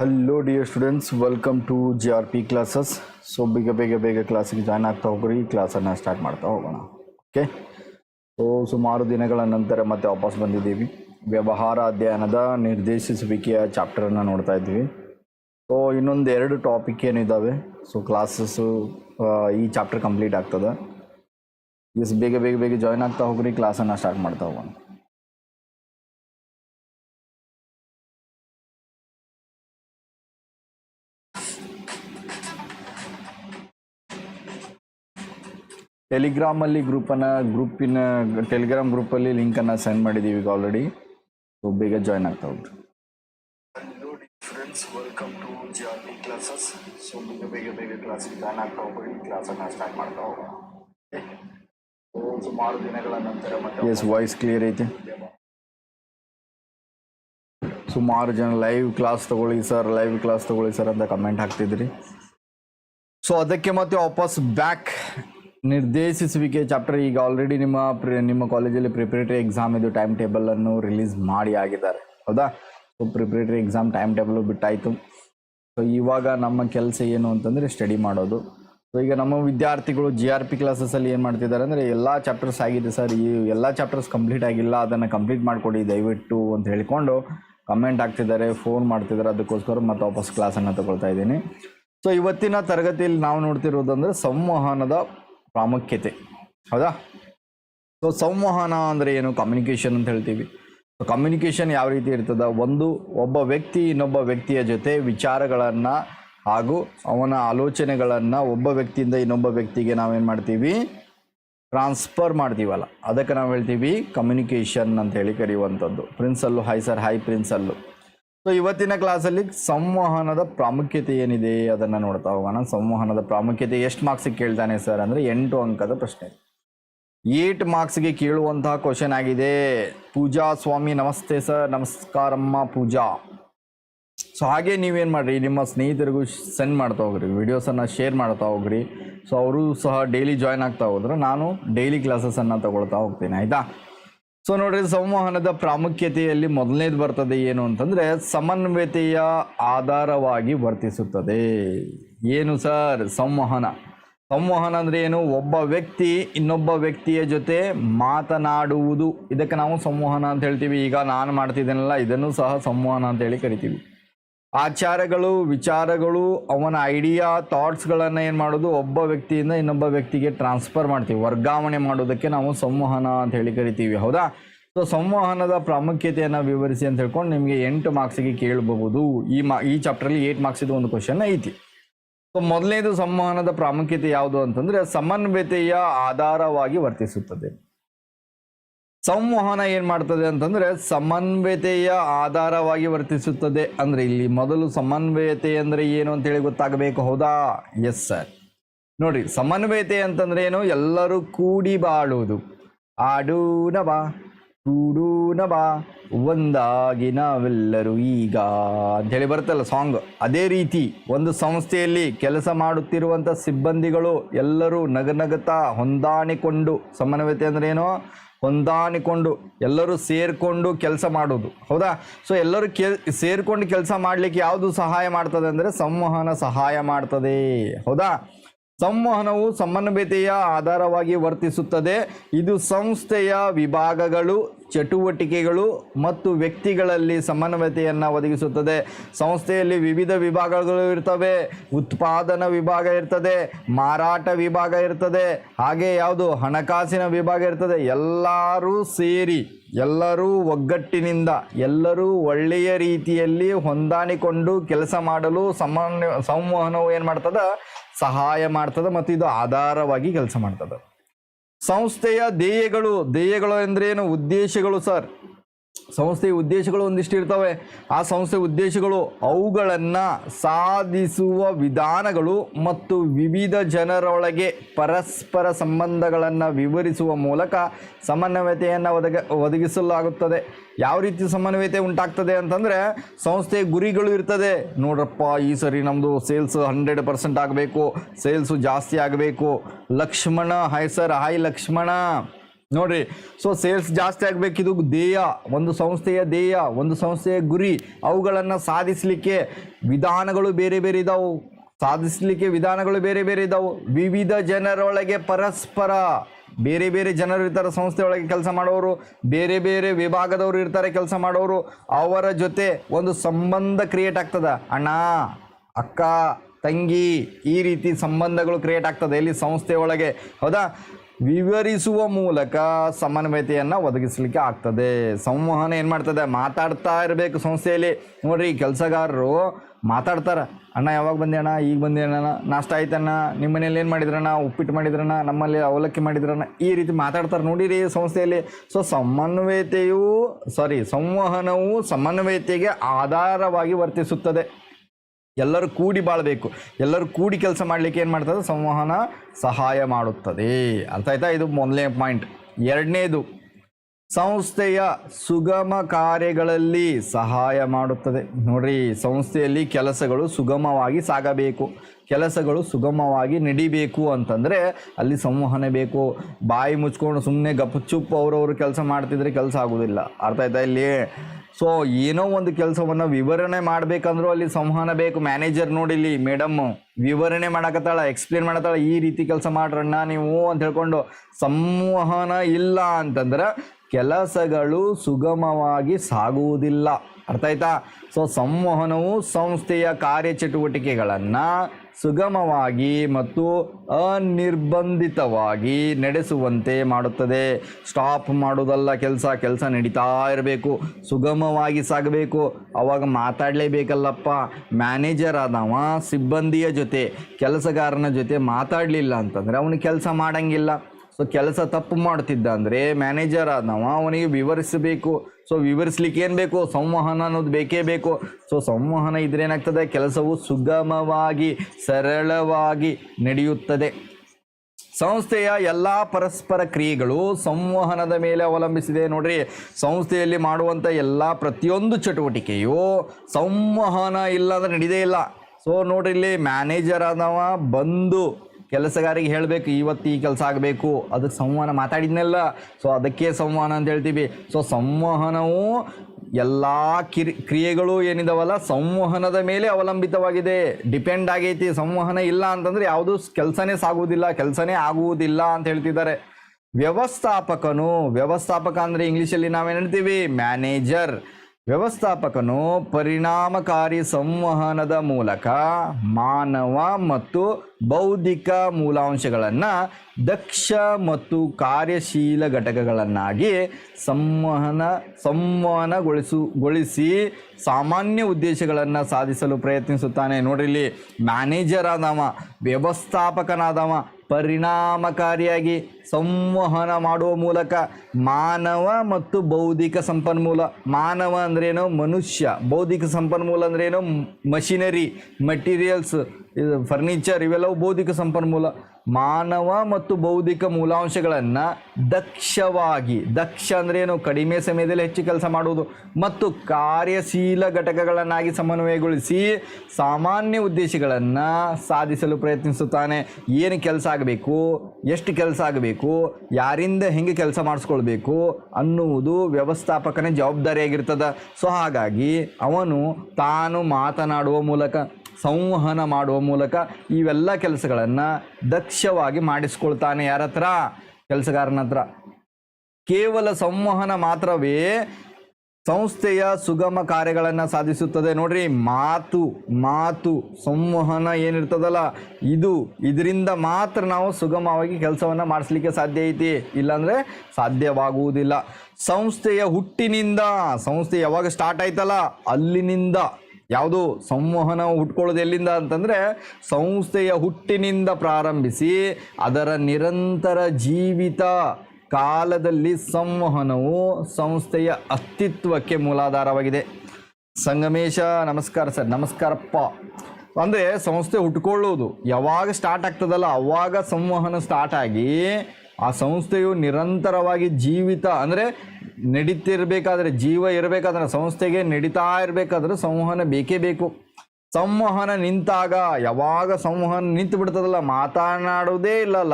Hello dear students welcome to G R P classes so ಬೇಗ ಬೇಗ ಬೇಗ ಕ್ಲಾಸಿಗೆ ಜಾಯ್ನ್ ಆಗ್ತಾ ಹೋಗ್ರಿ. ಕ್ಲಾಸನ್ನು ಸ್ಟಾರ್ಟ್ ಮಾಡ್ತಾ ಹೋಗೋಣ. ಓಕೆ ಸೊ ಸುಮಾರು ದಿನಗಳ ನಂತರ ಮತ್ತೆ ವಾಪಸ್ ಬಂದಿದ್ದೀವಿ. ವ್ಯವಹಾರ ಅಧ್ಯಯನದ ನಿರ್ದೇಶಿಸುವಿಕೆಯ ಚಾಪ್ಟರನ್ನು ನೋಡ್ತಾ ಇದ್ವಿ ಸೊ ಇನ್ನೊಂದು ಎರಡು ಟಾಪಿಕ್ ಏನಿದ್ದಾವೆ ಸೊ ಕ್ಲಾಸಸ್ಸು ಈ ಚಾಪ್ಟರ್ ಕಂಪ್ಲೀಟ್ ಆಗ್ತದೆ. ಎಸ್ ಬೇಗ ಬೇಗ ಬೇಗ ಜಾಯ್ನ್ ಆಗ್ತಾ ಹೋಗ್ರಿ. ಕ್ಲಾಸನ್ನು ಸ್ಟಾರ್ಟ್ ಮಾಡ್ತಾ ಹೋಗೋಣ. ಟೆಲಿಗ್ರಾಮಲ್ಲಿ ಗ್ರೂಪನ್ನು ಗ್ರೂಪಿನ ಟೆಲಿಗ್ರಾಮ್ ಗ್ರೂಪಲ್ಲಿ ಲಿಂಕನ್ನು ಸೆಂಡ್ ಮಾಡಿದ್ದೀವಿ ಈಗ ಆಲ್ರೆಡಿ ಸೊ ಬೇಗ ಜಾಯ್ನ್ ಆಗ್ತಾ ಹೋಗ್ರಿ hello friends welcome to journey classes so ಬೇಗ ಬೇಗ ಬೇಗ ಕ್ಲಾಸಿಗೆ ಜಾಯ್ನ್ ಆಗ್ತಾ ಕ್ಲಾಸನ್ನು ಸ್ಟಾರ್ಟ್ ಮಾಡ್ತಾ ಹೋಗೋಣ. ಸುಮಾರು ದಿನಗಳ ನಂತರ ಮತ್ತೆ ಎಸ್ ವಾಯ್ಸ್ ಕ್ಲಿಯರ್ ಐತೆ. ಸುಮಾರು ಜನ ಲೈವ್ ಕ್ಲಾಸ್ ತಗೊಳ್ಳಿ ಸರ್ ಲೈವ್ ಕ್ಲಾಸ್ ತಗೊಳ್ಳಿ ಸರ್ ಅಂತ ಕಮೆಂಟ್ ಹಾಕ್ತಿದ್ರಿ. ಸೊ ಅದಕ್ಕೆ ಮತ್ತೆ ವಾಪಸ್ ಬ್ಯಾಕ್ ನಿರ್ದೇಶಿಸುವಿಕೆ ಚಾಪ್ಟರ್ ಈಗ ಆಲ್ರೆಡಿ ನಿಮ್ಮ ನಿಮ್ಮ ಕಾಲೇಜಲ್ಲಿ ಪ್ರಿಪರೇಟರಿ ಎಕ್ಸಾಮ್ ಇದು ಟೈಮ್ ಟೇಬಲನ್ನು ರಿಲೀಸ್ ಮಾಡಿ ಆಗಿದ್ದಾರೆ. ಹೌದಾ? So preparatory exam time table ಬಿಟ್ಟಾಯಿತು. So ಇವಾಗ ನಮ್ಮ ಕೆಲಸ ಏನು ಅಂತಂದರೆ ಸ್ಟಡಿ ಮಾಡೋದು. ಸೊ ಈಗ ನಮ್ಮ ವಿದ್ಯಾರ್ಥಿಗಳು ಜಿ ಆರ್ ಪಿ ಕ್ಲಾಸಸಲ್ಲಿ ಏನು ಮಾಡ್ತಿದ್ದಾರೆ ಅಂದರೆ ಎಲ್ಲ ಚಾಪ್ಟರ್ಸ್ ಆಗಿದೆ ಸರ್ ಈ ಎಲ್ಲ ಚಾಪ್ಟರ್ಸ್ ಕಂಪ್ಲೀಟ್ ಆಗಿಲ್ಲ, ಅದನ್ನು ಕಂಪ್ಲೀಟ್ ಮಾಡಿಕೊಡಿ, ದಯವಿಟ್ಟು ಅಂತ ಹೇಳಿಕೊಂಡು ಕಮೆಂಟ್ ಆಗ್ತಿದ್ದಾರೆ ಫೋನ್ ಮಾಡ್ತಿದ್ದಾರೆ. ಅದಕ್ಕೋಸ್ಕರ ಮತ್ತೆ ವಾಪಸ್ ಕ್ಲಾಸನ್ನು ತಗೊಳ್ತಾ ಇದ್ದೀನಿ. ಸೊ ಇವತ್ತಿನ ತರಗತಿಯಲ್ಲಿ ನಾವು ನೋಡ್ತಿರೋದಂದರೆ ಸಂವಹನದ ಪ್ರಾಮುಖ್ಯತೆ. ಹೌದಾ? ಸೊ ಸಂವಹನ ಅಂದರೆ ಏನು? ಕಮ್ಯುನಿಕೇಷನ್ ಅಂತ ಹೇಳ್ತೀವಿ. ಕಮ್ಯುನಿಕೇಷನ್ ಯಾವ ರೀತಿ ಇರ್ತದ? ಒಂದು, ಒಬ್ಬ ವ್ಯಕ್ತಿ ಇನ್ನೊಬ್ಬ ವ್ಯಕ್ತಿಯ ಜೊತೆ ವಿಚಾರಗಳನ್ನು ಹಾಗೂ ಅವನ ಆಲೋಚನೆಗಳನ್ನು ಒಬ್ಬ ವ್ಯಕ್ತಿಯಿಂದ ಇನ್ನೊಬ್ಬ ವ್ಯಕ್ತಿಗೆ ನಾವೇನು ಮಾಡ್ತೀವಿ? ಟ್ರಾನ್ಸ್ಫರ್ ಮಾಡ್ತೀವಲ್ಲ. ಅದಕ್ಕೆ ನಾವು ಹೇಳ್ತೀವಿ ಕಮ್ಯುನಿಕೇಷನ್ ಅಂತ ಹೇಳಿ ಕರೆಯುವಂಥದ್ದು. ಪ್ರಿನ್ಸಲ್ಲು ಹೈ ಸರ್ ಹೈ ಪ್ರಿನ್ಸಲ್ಲು ಸೊ ಇವತ್ತಿನ ಕ್ಲಾಸಲ್ಲಿ ಸಂವಹನದ ಪ್ರಾಮುಖ್ಯತೆ ಏನಿದೆ ಅದನ್ನು ನೋಡ್ತಾ ಹೋಗೋಣ. ಸಂವಹನದ ಪ್ರಾಮುಖ್ಯತೆ ಎಷ್ಟು ಮಾರ್ಕ್ಸಿಗೆ ಕೇಳ್ತಾನೆ ಸರ್ ಅಂದರೆ ಎಂಟು ಅಂಕದ ಪ್ರಶ್ನೆ. ಏಟ್ ಮಾರ್ಕ್ಸ್ಗೆ ಕೇಳುವಂತಹ ಕ್ವಶನ್ ಆಗಿದೆ. ಪೂಜಾ ಸ್ವಾಮಿ, ನಮಸ್ತೆ ಸರ್ ನಮಸ್ಕಾರಮ್ಮ, ಪೂಜಾ. ಸೊ ಹಾಗೆ ನೀವೇನು ಮಾಡಿರಿ? ನಿಮ್ಮ ಸ್ನೇಹಿತರಿಗೂ ಸೆಂಡ್ ಮಾಡ್ತಾ ಹೋಗ್ರಿ. ವಿಡಿಯೋಸನ್ನು ಶೇರ್ ಮಾಡ್ತಾ ಹೋಗ್ರಿ. ಸೊ ಅವರು ಸಹ ಡೈಲಿ ಜಾಯ್ನ್ ಆಗ್ತಾ ಹೋದ್ರೆ ನಾನು ಡೈಲಿ ಕ್ಲಾಸಸನ್ನು ತಗೊಳ್ತಾ ಹೋಗ್ತೀನಿ, ಆಯಿತಾ? ಸೊ ನೋಡ್ರಿ, ಸಂವಹನದ ಪ್ರಾಮುಖ್ಯತೆಯಲ್ಲಿ ಮೊದಲನೇದು ಬರ್ತದೆ ಏನು ಅಂತಂದ್ರೆ ಸಮನ್ವಯತೆಯ ಆಧಾರವಾಗಿ ವರ್ತಿಸುತ್ತದೆ. ಏನು ಸರ್? ಸಂವಹನ. ಸಂವಹನ ಅಂದರೆ ಏನು? ಒಬ್ಬ ವ್ಯಕ್ತಿ ಇನ್ನೊಬ್ಬ ವ್ಯಕ್ತಿಯ ಜೊತೆ ಮಾತನಾಡುವುದು. ಇದಕ್ಕೆ ನಾವು ಸಂವಹನ ಅಂತ ಹೇಳ್ತೀವಿ. ಈಗ ನಾನು ಮಾಡ್ತಿದ್ದೇನಲ್ಲ, ಇದನ್ನು ಸಹ ಸಂವಹನ ಅಂತ ಹೇಳಿ ಕರಿತೀವಿ. ಆಚಾರಗಳು, ವಿಚಾರಗಳು, ಅವನ ಐಡಿಯಾ ಥಾಟ್ಸ್ಗಳನ್ನು ಏನು ಮಾಡೋದು, ಒಬ್ಬ ವ್ಯಕ್ತಿಯಿಂದ ಇನ್ನೊಬ್ಬ ವ್ಯಕ್ತಿಗೆ ಟ್ರಾನ್ಸ್ಫರ್ ಮಾಡ್ತೀವಿ. ವರ್ಗಾವಣೆ ಮಾಡೋದಕ್ಕೆ ನಾವು ಸಂವಹನ ಅಂತ ಹೇಳಿ ಕರಿತೀವಿ. ಹೌದಾ? ಸೊ ಸಂವಹನದ ಪ್ರಾಮುಖ್ಯತೆಯನ್ನು ವಿವರಿಸಿ ಅಂತ ಹೇಳ್ಕೊಂಡು ನಿಮಗೆ ಎಂಟು ಮಾರ್ಕ್ಸಿಗೆ ಕೇಳಬಹುದು. ಈ ಮಾ, ಈ ಚಾಪ್ಟರಲ್ಲಿ ಏಟ್ ಮಾರ್ಕ್ಸಿದು ಒಂದು ಕ್ವಶನ್ ಐತಿ. ಸೊ ಮೊದಲನೇದು ಸಂವಹನದ ಪ್ರಾಮುಖ್ಯತೆ ಯಾವುದು ಅಂತಂದರೆ, ಸಮನ್ವಯತೆಯ ಆಧಾರವಾಗಿ ವರ್ತಿಸುತ್ತದೆ. ಸಂವಹನ ಏನು ಮಾಡ್ತದೆ ಅಂತಂದ್ರೆ ಸಮನ್ವಯತೆಯ ಆಧಾರವಾಗಿ ವರ್ತಿಸುತ್ತದೆ. ಅಂದ್ರೆ ಇಲ್ಲಿ ಮೊದಲು ಸಮನ್ವಯತೆ ಅಂದ್ರೆ ಏನು ಅಂತ ಹೇಳಿ ಗೊತ್ತಾಗಬೇಕು? ಹೌದಾ? ಎಸ್ ಸರ್ ನೋಡ್ರಿ, ಸಮನ್ವಯತೆ ಅಂತಂದ್ರೆ ಏನು? ಎಲ್ಲರೂ ಕೂಡಿ ಬಾಳುವುದು. ಆಡೂನ ಬಾ, ಕೂಡೂನ ಬಾ, ಒಂದಾಗಿ ನಾವೆಲ್ಲರೂ ಈಗ ಹೇಳಿ ಬರುತ್ತಲ್ಲ ಸಾಂಗ್ ಅದೇ ರೀತಿ ಒಂದು ಸಂಸ್ಥೆಯಲ್ಲಿ ಕೆಲಸ ಮಾಡುತ್ತಿರುವಂಥ ಸಿಬ್ಬಂದಿಗಳು ಎಲ್ಲರೂ ನಗನಗತ ಹೊಂದಾಣಿಕೊಂಡು ಸಮನ್ವಯತೆ ಅಂದ್ರೆ ಏನು? ಹೊಂದಾಣಿಕೊಂಡು ಎಲ್ಲರೂ ಸೇರಿಕೊಂಡು ಕೆಲಸ ಮಾಡೋದು. ಹೌದಾ? ಸೊ ಎಲ್ಲರೂ ಕೆಲ್ ಸೇರಿಕೊಂಡು ಕೆಲಸ ಮಾಡಲಿಕ್ಕೆ ಯಾವುದು ಸಹಾಯ ಮಾಡ್ತದೆ ಅಂದರೆ ಸಂವಹನ ಸಹಾಯ ಮಾಡ್ತದೆ. ಹೌದಾ? ಸಂವಹನವು ಸಮನ್ವಯತೆಯ ಆಧಾರವಾಗಿ ವರ್ತಿಸುತ್ತದೆ. ಇದು ಸಂಸ್ಥೆಯ ವಿಭಾಗಗಳು ಚಟುವಟಿಕೆಗಳು ಮತ್ತು ವ್ಯಕ್ತಿಗಳಲ್ಲಿ ಸಮನ್ವಯತೆಯನ್ನು ಒದಗಿಸುತ್ತದೆ. ಸಂಸ್ಥೆಯಲ್ಲಿ ವಿವಿಧ ವಿಭಾಗಗಳು ಇರ್ತವೆ. ಉತ್ಪಾದನಾ ವಿಭಾಗ ಇರ್ತದೆ, ಮಾರಾಟ ವಿಭಾಗ ಇರ್ತದೆ, ಹಾಗೆ ಯಾವುದು ಹಣಕಾಸಿನ ವಿಭಾಗ ಇರ್ತದೆ. ಎಲ್ಲರೂ ಸೇರಿ, ಎಲ್ಲರೂ ಒಗ್ಗಟ್ಟಿನಿಂದ, ಎಲ್ಲರೂ ಒಳ್ಳೆಯ ರೀತಿಯಲ್ಲಿ ಹೊಂದಾಣಿಕೊಂಡು ಕೆಲಸ ಮಾಡಲು ಸಮನ್ವ ಸಂವಹನವು ಏನು ಮಾಡ್ತದೆ? ಸಹಾಯ ಮಾಡ್ತದೆ ಮತ್ತು ಇದು ಆಧಾರವಾಗಿ ಕೆಲಸ ಮಾಡ್ತದೆ. ಸಂಸ್ಥೆಯ ಧ್ಯೇಯಗಳು ಧ್ಯೇಯಗಳು ಅಂದ್ರೇನು ಉದ್ದೇಶಗಳು ಸರ್. ಸಂಸ್ಥೆಯ ಉದ್ದೇಶಗಳು ಒಂದಿಷ್ಟು ಇರ್ತವೆ. ಆ ಸಂಸ್ಥೆಯ ಉದ್ದೇಶಗಳು ಅವುಗಳನ್ನು ಸಾಧಿಸುವ ವಿಧಾನಗಳು ಮತ್ತು ವಿವಿಧ ಜನರೊಳಗೆ ಪರಸ್ಪರ ಸಂಬಂಧಗಳನ್ನು ವಿವರಿಸುವ ಮೂಲಕ ಸಮನ್ವಯತೆಯನ್ನು ಒದಗ, ಒದಗಿಸಲಾಗುತ್ತದೆ. ಯಾವ ರೀತಿ ಸಮನ್ವಯತೆ ಉಂಟಾಗ್ತದೆ ಅಂತಂದರೆ ಸಂಸ್ಥೆಯ ಗುರಿಗಳು ಇರ್ತದೆ. ನೋಡ್ರಪ್ಪ, ಈ ಸರಿ ನಮ್ಮದು ಸೇಲ್ಸ್ ಹಂಡ್ರೆಡ್ ಪರ್ಸೆಂಟ್ ಆಗಬೇಕು, ಸೇಲ್ಸು ಜಾಸ್ತಿ ಆಗಬೇಕು. Lakshman, hi sir, hi Lakshman. ನೋಡ್ರಿ ಸೊ ಸೇಲ್ಸ್ ಜಾಸ್ತಿ ಆಗಬೇಕಿದು ಧ್ಯೇಯ, ಒಂದು ಸಂಸ್ಥೆಯ ಧ್ಯೇಯ, ಒಂದು ಸಂಸ್ಥೆಯ ಗುರಿ, ಅವುಗಳನ್ನು ಸಾಧಿಸಲಿಕ್ಕೆ ವಿಧಾನಗಳು ಬೇರೆ ಬೇರೆ ಇದಾವು. ಸಾಧಿಸಲಿಕ್ಕೆ ವಿಧಾನಗಳು ಬೇರೆ ಬೇರೆ ಇದಾವು. ವಿವಿಧ ಜನರೊಳಗೆ ಪರಸ್ಪರ, ಬೇರೆ ಬೇರೆ ಜನರು ಇರ್ತಾರೆ ಸಂಸ್ಥೆಯೊಳಗೆ ಕೆಲಸ ಮಾಡೋರು, ಬೇರೆ ಬೇರೆ ವಿಭಾಗದವರು ಇರ್ತಾರೆ ಕೆಲಸ ಮಾಡೋರು, ಅವರ ಜೊತೆ ಒಂದು ಸಂಬಂಧ ಕ್ರಿಯೇಟ್ ಆಗ್ತದ. ಅಣ್ಣ, ಅಕ್ಕ, ತಂಗಿ, ಈ ರೀತಿ ಸಂಬಂಧಗಳು ಕ್ರಿಯೇಟ್ ಆಗ್ತದೆ. ಇಲ್ಲಿ ಸಂಸ್ಥೆಯೊಳಗೆ ಹೌದಾ? ವಿವರಿಸುವ ಮೂಲಕ ಸಮನ್ವಯತೆಯನ್ನು ಒದಗಿಸಲಿಕ್ಕೆ ಆಗ್ತದೆ. ಸಂವಹನ ಏನು ಮಾಡ್ತದೆ? ಮಾತಾಡ್ತಾ ಇರಬೇಕು ಸಂಸ್ಥೆಯಲ್ಲಿ. ನೋಡ್ರಿ ಕೆಲಸಗಾರರು ಮಾತಾಡ್ತಾರೆ. ಅಣ್ಣ, ಯಾವಾಗ ಬಂದೆ ಅಣ್ಣ? ಈಗ ಬಂದೆ ಅಣ್ಣ? ನಾಷ್ಟ ಆಯ್ತಣ್ಣ? ನಿಮ್ಮ ಮನೇಲಿ ಏನು ಮಾಡಿದ್ರಣ್ಣ ಉಪ್ಪಿಟ್ಟು ಮಾಡಿದ್ರಣ್ಣ? ನಮ್ಮಲ್ಲಿ ಅವಲಕ್ಕಿ ಮಾಡಿದ್ರಣ್ಣ ಈ ರೀತಿ ಮಾತಾಡ್ತಾರೆ ನೋಡಿರಿ ಸಂಸ್ಥೆಯಲ್ಲಿ. ಸೊ ಸಮನ್ವಯತೆಯು ಸಾರಿ ಸಂವಹನವು ಸಮನ್ವಯತೆಗೆ ಆಧಾರವಾಗಿ ವರ್ತಿಸುತ್ತದೆ. ಎಲ್ಲರೂ ಕೂಡಿ ಬಾಳಬೇಕು. ಎಲ್ಲರೂ ಕೂಡಿ ಕೆಲಸ ಮಾಡಲಿಕ್ಕೆ ಏನು ಮಾಡ್ತದೆ? ಸಂವಹನ ಸಹಾಯ ಮಾಡುತ್ತದೆ. ಅರ್ಥ ಆಯ್ತಾ? ಇದು ಮೊದಲನೇ ಪಾಯಿಂಟ್ ಎರಡನೇದು. ಸಂಸ್ಥೆಯ ಸುಗಮ ಕಾರ್ಯಗಳಲ್ಲಿ ಸಹಾಯ ಮಾಡುತ್ತದೆ. ನೋಡ್ರಿ ಸಂಸ್ಥೆಯಲ್ಲಿ ಕೆಲಸಗಳು ಸುಗಮವಾಗಿ ಸಾಗಬೇಕು. ಕೆಲಸಗಳು ಸುಗಮವಾಗಿ ನಡಿಬೇಕು ಅಂತಂದರೆ ಅಲ್ಲಿ ಸಂವಹನ ಬೇಕು. ಬಾಯಿ ಮುಚ್ಕೊಂಡು ಸುಮ್ಮನೆ ಗಪ್ಪಚುಪ್ಪು ಅವರವರು ಕೆಲಸ ಮಾಡ್ತಿದ್ರೆ ಕೆಲಸ ಆಗೋದಿಲ್ಲ. ಅರ್ಥ ಆಯ್ತಾ ಇಲ್ಲಿ? ಸೊ ಏನೋ ಒಂದು ಕೆಲಸವನ್ನು ವಿವರಣೆ ಮಾಡಬೇಕಂದ್ರೂ ಅಲ್ಲಿ ಸಂವಹನ ಬೇಕು. ಮ್ಯಾನೇಜರ್ ನೋಡಿಲಿ ಮೇಡಮ್ಮು ಮೇಡಮ್ ವಿವರಣೆ ಮಾಡಕತ್ತಾಳ ಎಕ್ಸ್ಪ್ಲೇನ್ ಮಾಡತ್ತಾಳ ಈ ರೀತಿ ಕೆಲಸ ಮಾಡ್ರಣ್ಣ ನೀವು? ಅಂತ ಹೇಳ್ಕೊಂಡು, ಸಂವಹನ ಇಲ್ಲ ಅಂತಂದ್ರೆ ಕೆಲಸಗಳು ಸುಗಮವಾಗಿ ಸಾಗುವುದಿಲ್ಲ. ಅರ್ಥ ಆಯ್ತಾ? ಸೊ ಸಂವಹನವು ಸಂಸ್ಥೆಯ ಕಾರ್ಯಚಟುವಟಿಕೆಗಳನ್ನು ಸುಗಮವಾಗಿ ಮತ್ತು ಅನಿರ್ಬಂಧಿತವಾಗಿ ನಡೆಸುವಂತೆ ಮಾಡುತ್ತದೆ. ಸ್ಟಾಪ್ ಮಾಡೋದಲ್ಲ ಕೆಲಸ ಕೆಲಸ ನಡೀತಾ ಇರಬೇಕು. ಸುಗಮವಾಗಿ ಸಾಗಬೇಕು. ಅವಾಗ ಮಾತಾಡಲೇಬೇಕಲ್ಲಪ್ಪ. ಮ್ಯಾನೇಜರ್ ಆದವ ಸಿಬ್ಬಂದಿಯ ಜೊತೆ, ಕೆಲಸಗಾರನ ಜೊತೆ ಮಾತಾಡಲಿಲ್ಲ ಅಂತಂದರೆ ಅವನು ಕೆಲಸ ಮಾಡಂಗಿಲ್ಲ. ಸೊ ಕೆಲಸ ತಪ್ಪು ಮಾಡ್ತಿದ್ದ ಅಂದರೆ ಮ್ಯಾನೇಜರ್ ಆದವ, ಅವನಿಗೆ ವಿವರಿಸಬೇಕು. ಸೊ ವಿವರಿಸ್ಲಿಕ್ಕೆ ಏನು ಬೇಕು? ಸಂವಹನ ಅನ್ನೋದು ಬೇಕೇ ಬೇಕು. ಸೊ ಸಂವಹನ ಇದ್ರೆ ಏನಾಗ್ತದೆ? ಕೆಲಸವು ಸುಗಮವಾಗಿ, ಸರಳವಾಗಿ ನಡೆಯುತ್ತದೆ. ಸಂಸ್ಥೆಯ ಎಲ್ಲ ಪರಸ್ಪರ ಕ್ರಿಯೆಗಳು ಸಂವಹನದ ಮೇಲೆ ಅವಲಂಬಿಸಿದೆ ನೋಡ್ರಿ. ಸಂಸ್ಥೆಯಲ್ಲಿ ಮಾಡುವಂಥ ಎಲ್ಲ ಪ್ರತಿಯೊಂದು ಚಟುವಟಿಕೆಯು ಸಂವಹನ ಇಲ್ಲ ಅಂದ್ರೆ ನಡೀದೇ ಇಲ್ಲ. ಸೊ ನೋಡ್ರಿ ಇಲ್ಲಿ ಮ್ಯಾನೇಜರ್ ಆದವ ಬಂದು ಕೆಲಸಗಾರಿಗೆ ಹೇಳಬೇಕು, ಇವತ್ತು ಈ ಕೆಲಸ ಆಗಬೇಕು. ಅದಕ್ಕೆ ಸಂವಹನ ಮಾತಾಡಿದ್ನಲ್ಲ, ಸೊ ಅದಕ್ಕೆ ಸಂವಹನ ಅಂತ ಹೇಳ್ತೀವಿ. ಸೊ ಸಂವಹನವು ಎಲ್ಲ ಕಿರಿ, ಕ್ರಿಯೆಗಳು ಏನಿದಾವಲ್ಲ, ಸಂವಹನದ ಮೇಲೆ ಅವಲಂಬಿತವಾಗಿದೆ. ಡಿಪೆಂಡ್ ಆಗೈತಿ, ಸಂವಹನ ಇಲ್ಲ ಅಂತಂದ್ರೆ ಯಾವುದು ಕೆಲಸನೇ ಸಾಗುವುದಿಲ್ಲ, ಕೆಲಸನೇ ಆಗುವುದಿಲ್ಲ ಅಂತ ಹೇಳ್ತಿದ್ದಾರೆ. ವ್ಯವಸ್ಥಾಪಕನು, ವ್ಯವಸ್ಥಾಪಕ ಅಂದರೆ ಇಂಗ್ಲೀಷಲ್ಲಿ ನಾವೇನು ಹೇಳ್ತೀವಿ? ಮ್ಯಾನೇಜರ್. ವ್ಯವಸ್ಥಾಪಕನು ಪರಿಣಾಮಕಾರಿ ಸಂವಹನದ ಮೂಲಕ ಮಾನವ ಮತ್ತು ಬೌದ್ಧಿಕ ಮೂಲಾಂಶಗಳನ್ನು ದಕ್ಷ ಮತ್ತು ಕಾರ್ಯಶೀಲ ಘಟಕಗಳನ್ನಾಗಿ ಸಂವಹನ, ಸಂವಹನಗೊಳಿಸುಗೊಳಿಸಿ ಸಾಮಾನ್ಯ ಉದ್ದೇಶಗಳನ್ನು ಸಾಧಿಸಲು ಪ್ರಯತ್ನಿಸುತ್ತಾನೆ. ನೋಡ್ರಿ ಇಲ್ಲಿ ಮ್ಯಾನೇಜರ್ ಆದವ, ವ್ಯವಸ್ಥಾಪಕನಾದವ, ಪರಿಣಾಮಕಾರಿಯಾಗಿ ಸಂವಹನ ಮಾಡುವ ಮೂಲಕ ಮಾನವ ಮತ್ತು ಬೌದ್ಧಿಕ ಸಂಪನ್ಮೂಲ, ಮಾನವ ಅಂದ್ರೇನು ಮನುಷ್ಯ, ಬೌದ್ಧಿಕ ಸಂಪನ್ಮೂಲ ಅಂದ್ರೇನು ಮಷಿನರಿ ಮಟೀರಿಯಲ್ಸ್ ಇದು ಫರ್ನಿಚರ್ ಇವೆಲ್ಲವೂ ಬೌದ್ಧಿಕ ಸಂಪನ್ಮೂಲ, ಮಾನವ ಮತ್ತು ಬೌದ್ಧಿಕ ಮೂಲಾಂಶಗಳನ್ನು ದಕ್ಷವಾಗಿ, ದಕ್ಷ ಅಂದ್ರೇನು ಕಡಿಮೆ ಸಮಯದಲ್ಲಿ ಹೆಚ್ಚು ಕೆಲಸ ಮಾಡುವುದು ಮತ್ತು ಕಾರ್ಯಶೀಲ ಘಟಕಗಳನ್ನಾಗಿ ಸಮನ್ವಯಗೊಳಿಸಿ ಸಾಮಾನ್ಯ ಉದ್ದೇಶಗಳನ್ನು ಸಾಧಿಸಲು ಪ್ರಯತ್ನಿಸುತ್ತಾನೆ. ಏನು ಕೆಲಸ ಆಗಬೇಕು? ಎಷ್ಟು ಕೆಲಸ ಆಗಬೇಕು? ಯಾರಿಂದ ಹೆಂಗೆ ಕೆಲಸ ಮಾಡಿಸ್ಕೊಳ್ಬೇಕು? ಅನ್ನುವುದು ವ್ಯವಸ್ಥಾಪಕನ ಜವಾಬ್ದಾರಿಯಾಗಿರ್ತದೆ. ಸೊ ಹಾಗಾಗಿ ಅವನು ತಾನು ಮಾತನಾಡುವ ಮೂಲಕ ಸಂವಹನ ಮಾಡುವ ಮೂಲಕ ಇವೆಲ್ಲ ಕೆಲಸಗಳನ್ನು ದಕ್ಷವಾಗಿ ಮಾಡಿಸ್ಕೊಳ್ತಾನೆ ಯಾರ ಹತ್ರ? ಕೆಲಸಗಾರನ ಹತ್ರ. ಕೇವಲ ಸಂವಹನ ಮಾತ್ರವೇ ಸಂಸ್ಥೆಯ ಸುಗಮ ಕಾರ್ಯಗಳನ್ನು ಸಾಧಿಸುತ್ತದೆ. ನೋಡ್ರಿ, ಮಾತು ಮಾತು, ಸಂವಹನ ಏನಿರ್ತದಲ್ಲ, ಇದು, ಇದರಿಂದ ಮಾತ್ರ ನಾವು ಸುಗಮವಾಗಿ ಕೆಲಸವನ್ನು ಮಾಡಿಸ್ಲಿಕ್ಕೆ ಸಾಧ್ಯ ಐತಿ. ಇಲ್ಲಾಂದರೆ ಸಾಧ್ಯವಾಗುವುದಿಲ್ಲ. ಸಂಸ್ಥೆಯ ಹುಟ್ಟಿನಿಂದ, ಸಂಸ್ಥೆ ಯಾವಾಗ ಸ್ಟಾರ್ಟ್ ಆಯ್ತಲ್ಲ? ಅಲ್ಲಿನಿಂದ. ಯಾವುದು ಸಂವಹನ ಹುಟ್ಕೊಳ್ಳೋದು ಎಲ್ಲಿಂದ ಅಂತಂದರೆ ಸಂಸ್ಥೆಯ ಹುಟ್ಟಿನಿಂದ ಪ್ರಾರಂಭಿಸಿ ಅದರ ನಿರಂತರ ಜೀವಿತ ಕಾಲದಲ್ಲಿ ಸಂವಹನವು ಸಂಸ್ಥೆಯ ಅಸ್ತಿತ್ವಕ್ಕೆ ಮೂಲಾಧಾರವಾಗಿದೆ. ಸಂಗಮೇಶ, ನಮಸ್ಕಾರ ಸರ್. ನಮಸ್ಕಾರಪ್ಪ. ಅಂದರೆ ಸಂಸ್ಥೆ ಹುಟ್ಕೊಳ್ಳೋದು ಯಾವಾಗ ಸ್ಟಾರ್ಟ್ ಆಗ್ತದಲ್ಲ, ಅವಾಗ ಸಂವಹನ ಸ್ಟಾರ್ಟ್ ಆಗಿ ಆ ಸಂಸ್ಥೆಯು ನಿರಂತರವಾಗಿ ಜೀವಿತ ಅಂದರೆ ನಡೀತಿರ್ಬೇಕಾದ್ರೆ, ಜೀವ ಇರಬೇಕಾದ್ರೆ, ಸಂಸ್ಥೆಗೆ ನಡೀತಾ ಇರಬೇಕಾದ್ರೆ ಸಂವಹನ ಬೇಕೇ ಬೇಕು. ಸಂವಹನ ನಿಂತಾಗ, ಯಾವಾಗ ಸಂವಹನ ನಿಂತು ಬಿಡ್ತದಲ್ಲ ಮಾತನಾಡುವುದೇ ಇಲ್ಲಲ್ಲ.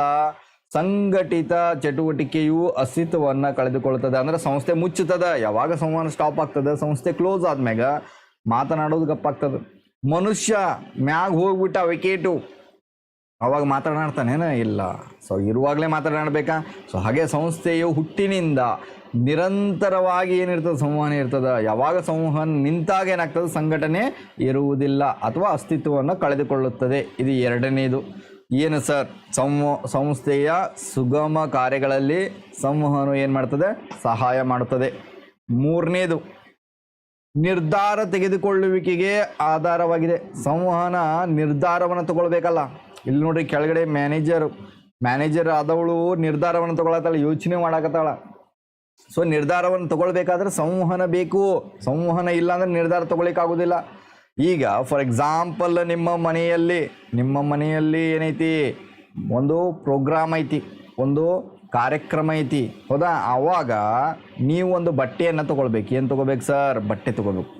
ಸಂಘಟಿತ ಚಟುವಟಿಕೆಯು ಅಸ್ತಿತ್ವವನ್ನು ಕಳೆದುಕೊಳ್ತದೆ. ಅಂದ್ರೆ ಸಂಸ್ಥೆ ಮುಚ್ಚುತ್ತದೆ, ಯಾವಾಗ ಸಂವಹನ ಸ್ಟಾಪ್ ಆಗ್ತದೆ, ಸಂಸ್ಥೆ ಕ್ಲೋಸ್ ಆದ್ಮ್ಯಾಗ ಮಾತನಾಡೋದು ಗಪ್ಪಾಗ್ತದೆ. ಮನುಷ್ಯ ಮ್ಯಾಗ ಹೋಗ್ಬಿಟ್ಟ ವಿಕೇಟು, ಅವಾಗ ಮಾತನಾಡ್ತಾನೇನ? ಇಲ್ಲ. ಸೊ ಇರುವಾಗಲೇ ಮಾತನಾಡಬೇಕಾ? ಸೊ ಹಾಗೆ ಸಂಸ್ಥೆಯು ಹುಟ್ಟಿನಿಂದ ನಿರಂತರವಾಗಿ ಏನಿರ್ತದೆ, ಸಂವಹನ ಇರ್ತದೆ. ಯಾವಾಗ ಸಂವಹನ ನಿಂತಾಗ ಏನಾಗ್ತದೆ, ಸಂಘಟನೆ ಇರುವುದಿಲ್ಲ ಅಥವಾ ಅಸ್ತಿತ್ವವನ್ನು ಕಳೆದುಕೊಳ್ಳುತ್ತದೆ. ಇದು ಎರಡನೇದು. ಏನು ಸರ್? ಸಂವ, ಸಂಸ್ಥೆಯ ಸುಗಮ ಕಾರ್ಯಗಳಲ್ಲಿ ಸಂವಹನ ಏನು ಮಾಡ್ತದೆ? ಸಹಾಯ ಮಾಡುತ್ತದೆ. ಮೂರನೇದು. ನಿರ್ಧಾರ ತೆಗೆದುಕೊಳ್ಳುವಿಕೆಗೆ ಆಧಾರವಾಗಿದೆ. ಸಂವಹನ ನಿರ್ಧಾರವನ್ನು ತಗೊಳ್ಬೇಕಲ್ಲ. ಇಲ್ಲಿ ನೋಡ್ರಿ ಕೆಳಗಡೆ ಮ್ಯಾನೇಜರು ಮ್ಯಾನೇಜರ್ ಆದವಳು ನಿರ್ಧಾರವನ್ನು ತಗೊಳತ್ತಾಳ ಯೋಚನೆ ಮಾಡಕತ್ತಾಳ. ಸೊ ನಿರ್ಧಾರವನ್ನು ತಗೊಳ್ಬೇಕಾದ್ರೆ ಸಂವಹನ ಬೇಕು. ಸಂವಹನ ಇಲ್ಲ ಅಂದ್ರೆ ನಿರ್ಧಾರ ತಗೊಳ್ಳಿಕ್ಕಾಗೋದಿಲ್ಲ ಈಗ ಫಾರ್ ಎಕ್ಸಾಂಪಲ್ ನಿಮ್ಮ ಮನೆಯಲ್ಲಿ ನಿಮ್ಮ ಮನೆಯಲ್ಲಿ ಏನೈತಿ? ಒಂದು ಪ್ರೋಗ್ರಾಮ್ ಐತಿ, ಒಂದು ಕಾರ್ಯಕ್ರಮ ಐತಿ. ಹೌದಾ? ಆವಾಗ ನೀವು ಒಂದು ಬಟ್ಟೆಯನ್ನು ತಗೊಳ್ಬೇಕು. ಏನು ತಗೋಬೇಕು ಸರ್ ಬಟ್ಟೆ ತಗೋಬೇಕು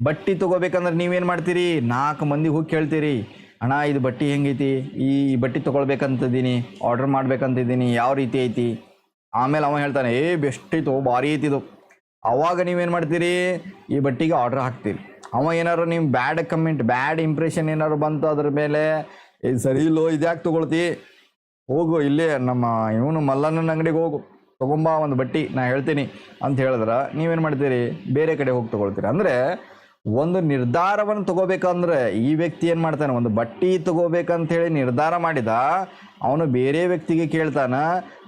ಬಟ್ಟೆ ತಗೋಬೇಕಂದ್ರೆ ನೀವೇನು ಮಾಡ್ತೀರಿ? ನಾಲ್ಕು ಮಂದಿ ಹೋಗಿ ಕೇಳ್ತೀರಿ, ಅಣ್ಣ, ಇದು ಬಟ್ಟೆ ಹೆಂಗೈತಿ? ಈ ಬಟ್ಟೆ ತೊಗೊಳ್ಬೇಕಂತಿದ್ದೀನಿ ಆರ್ಡರ್ ಮಾಡ್ಬೇಕಂತಿದ್ದೀನಿ, ಯಾವ ರೀತಿ ಐತಿ? ಆಮೇಲೆ ಅವ ಹೇಳ್ತಾನೆ, ಏ ಬೆಸ್ಟ್ ಇತ್ತು ಭಾರಿ ಐತಿದು ಅವಾಗ ನೀವೇನು ಮಾಡ್ತೀರಿ? ಈ ಬಟ್ಟೆಗೆ ಆರ್ಡ್ರ್ ಹಾಕ್ತೀರಿ. ಅವ ಏನಾರು ನೀವು ಬ್ಯಾಡ್ ಕಮೆಂಟ್ ಬ್ಯಾಡ್ ಇಂಪ್ರೆಷನ್ ಏನಾದ್ರು ಬಂತು ಅದ್ರ ಮೇಲೆ? ಇದು ಸರಿ ಇಲ್ಲೋ ಇದ್ಯಾಕೆ ತೊಗೊಳ್ತಿ? ಹೋಗು, ಇಲ್ಲೇ ನಮ್ಮ ಇವನು ಮಲ್ಲಣ್ಣನ ಅಂಗಡಿಗೆ ಹೋಗು. ತೊಗೊಂಬ ಒಂದು ಬಟ್ಟಿ, ನಾ ಹೇಳ್ತೀನಿ. ಅಂತ ಹೇಳಿದ್ರೆ, ನೀವೇನು ಮಾಡ್ತೀರಿ? ಬೇರೆ ಕಡೆ ಹೋಗಿ ತೊಗೊಳ್ತೀರಿ? ಅಂದರೆ ಒಂದು ನಿರ್ಧಾರವನ್ನು ತಗೋಬೇಕಂದ್ರೆ ಈ ವ್ಯಕ್ತಿ ಏನು ಮಾಡ್ತಾನೆ? ಒಂದು ಬಟ್ಟಿ ತಗೋಬೇಕಂತ ಹೇಳಿ ನಿರ್ಧಾರ ಮಾಡಿದ, ಅವನು ಬೇರೆ ವ್ಯಕ್ತಿಗೆ ಕೇಳ್ತಾನೆ,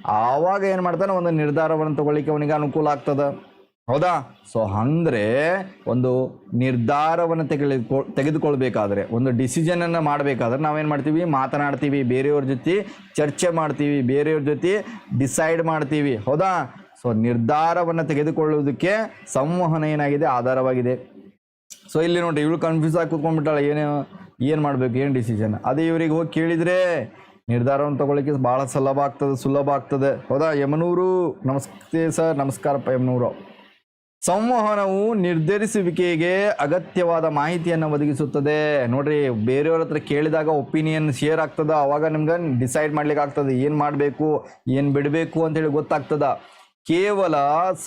ಆವಾಗ ಏನು ಮಾಡ್ತಾನೆ? ಒಂದು ನಿರ್ಧಾರವನ್ನು ತಗೊಳ್ಳಿಕ್ಕೆ ಅವನಿಗೆ ಅನುಕೂಲ ಆಗ್ತದೆ. ಹೌದಾ? ಸೊ ಅಂದರೆ ಒಂದು ನಿರ್ಧಾರವನ್ನು ತೆಗೆದುಕೊ, ತೆಗೆದುಕೊಳ್ಬೇಕಾದ್ರೆ, ಒಂದು ಡಿಸಿಷನನ್ನು ಮಾಡಬೇಕಾದ್ರೆ ನಾವೇನು ಮಾಡ್ತೀವಿ? ಮಾತನಾಡ್ತೀವಿ, ಬೇರೆಯವ್ರ ಜೊತೆ ಚರ್ಚೆ ಮಾಡ್ತೀವಿ, ಬೇರೆಯವ್ರ ಜೊತೆ ಡಿಸೈಡ್ ಮಾಡ್ತೀವಿ. ಹೌದಾ? ಸೊ ನಿರ್ಧಾರವನ್ನು ತೆಗೆದುಕೊಳ್ಳುವುದಕ್ಕೆ ಸಂವಹನ ಏನಾಗಿದೆ? ಆಧಾರವಾಗಿದೆ. ಸೊ ಇಲ್ಲಿ ನೋಡಿ ಇವಳು ಕನ್ಫ್ಯೂಸ್ ಆಗಿ ಕೂತ್ಕೊಂಡ್ಬಿಟ್ಟಾಳೆ. ಏನು ಏನು ಮಾಡಬೇಕು, ಏನು ಡಿಸಿಷನ್ ಅದೇ ಇವರಿಗೆ ಹೋಗಿ ಕೇಳಿದರೆ ನಿರ್ಧಾರವನ್ನು ತಗೊಳ್ಳಿಕ್ಕೆ ಭಾಳ ಸುಲಭ ಆಗ್ತದೆ ಸುಲಭ ಆಗ್ತದೆ. ಹೌದಾ, ಯಮನೂರು? ನಮಸ್ತೆ ಸರ್, ನಮಸ್ಕಾರಪ್ಪ ಯಮನೂರು. ಸಂವಹನವು ನಿರ್ಧರಿಸುವಿಕೆಗೆ ಅಗತ್ಯವಾದ ಮಾಹಿತಿಯನ್ನು ಒದಗಿಸುತ್ತದೆ. ನೋಡ್ರಿ, ಬೇರೆಯವ್ರ ಹತ್ರ ಕೇಳಿದಾಗ ಒಪಿನಿಯನ್ ಶೇರ್ ಆಗ್ತದ. ಅವಾಗ ನಿಮ್ಗೆ ಡಿಸೈಡ್ ಮಾಡ್ಲಿಕ್ಕೆ ಆಗ್ತದೆ. ಏನು ಮಾಡಬೇಕು, ಏನು ಬಿಡಬೇಕು ಅಂತೇಳಿ ಗೊತ್ತಾಗ್ತದ. ಕೇವಲ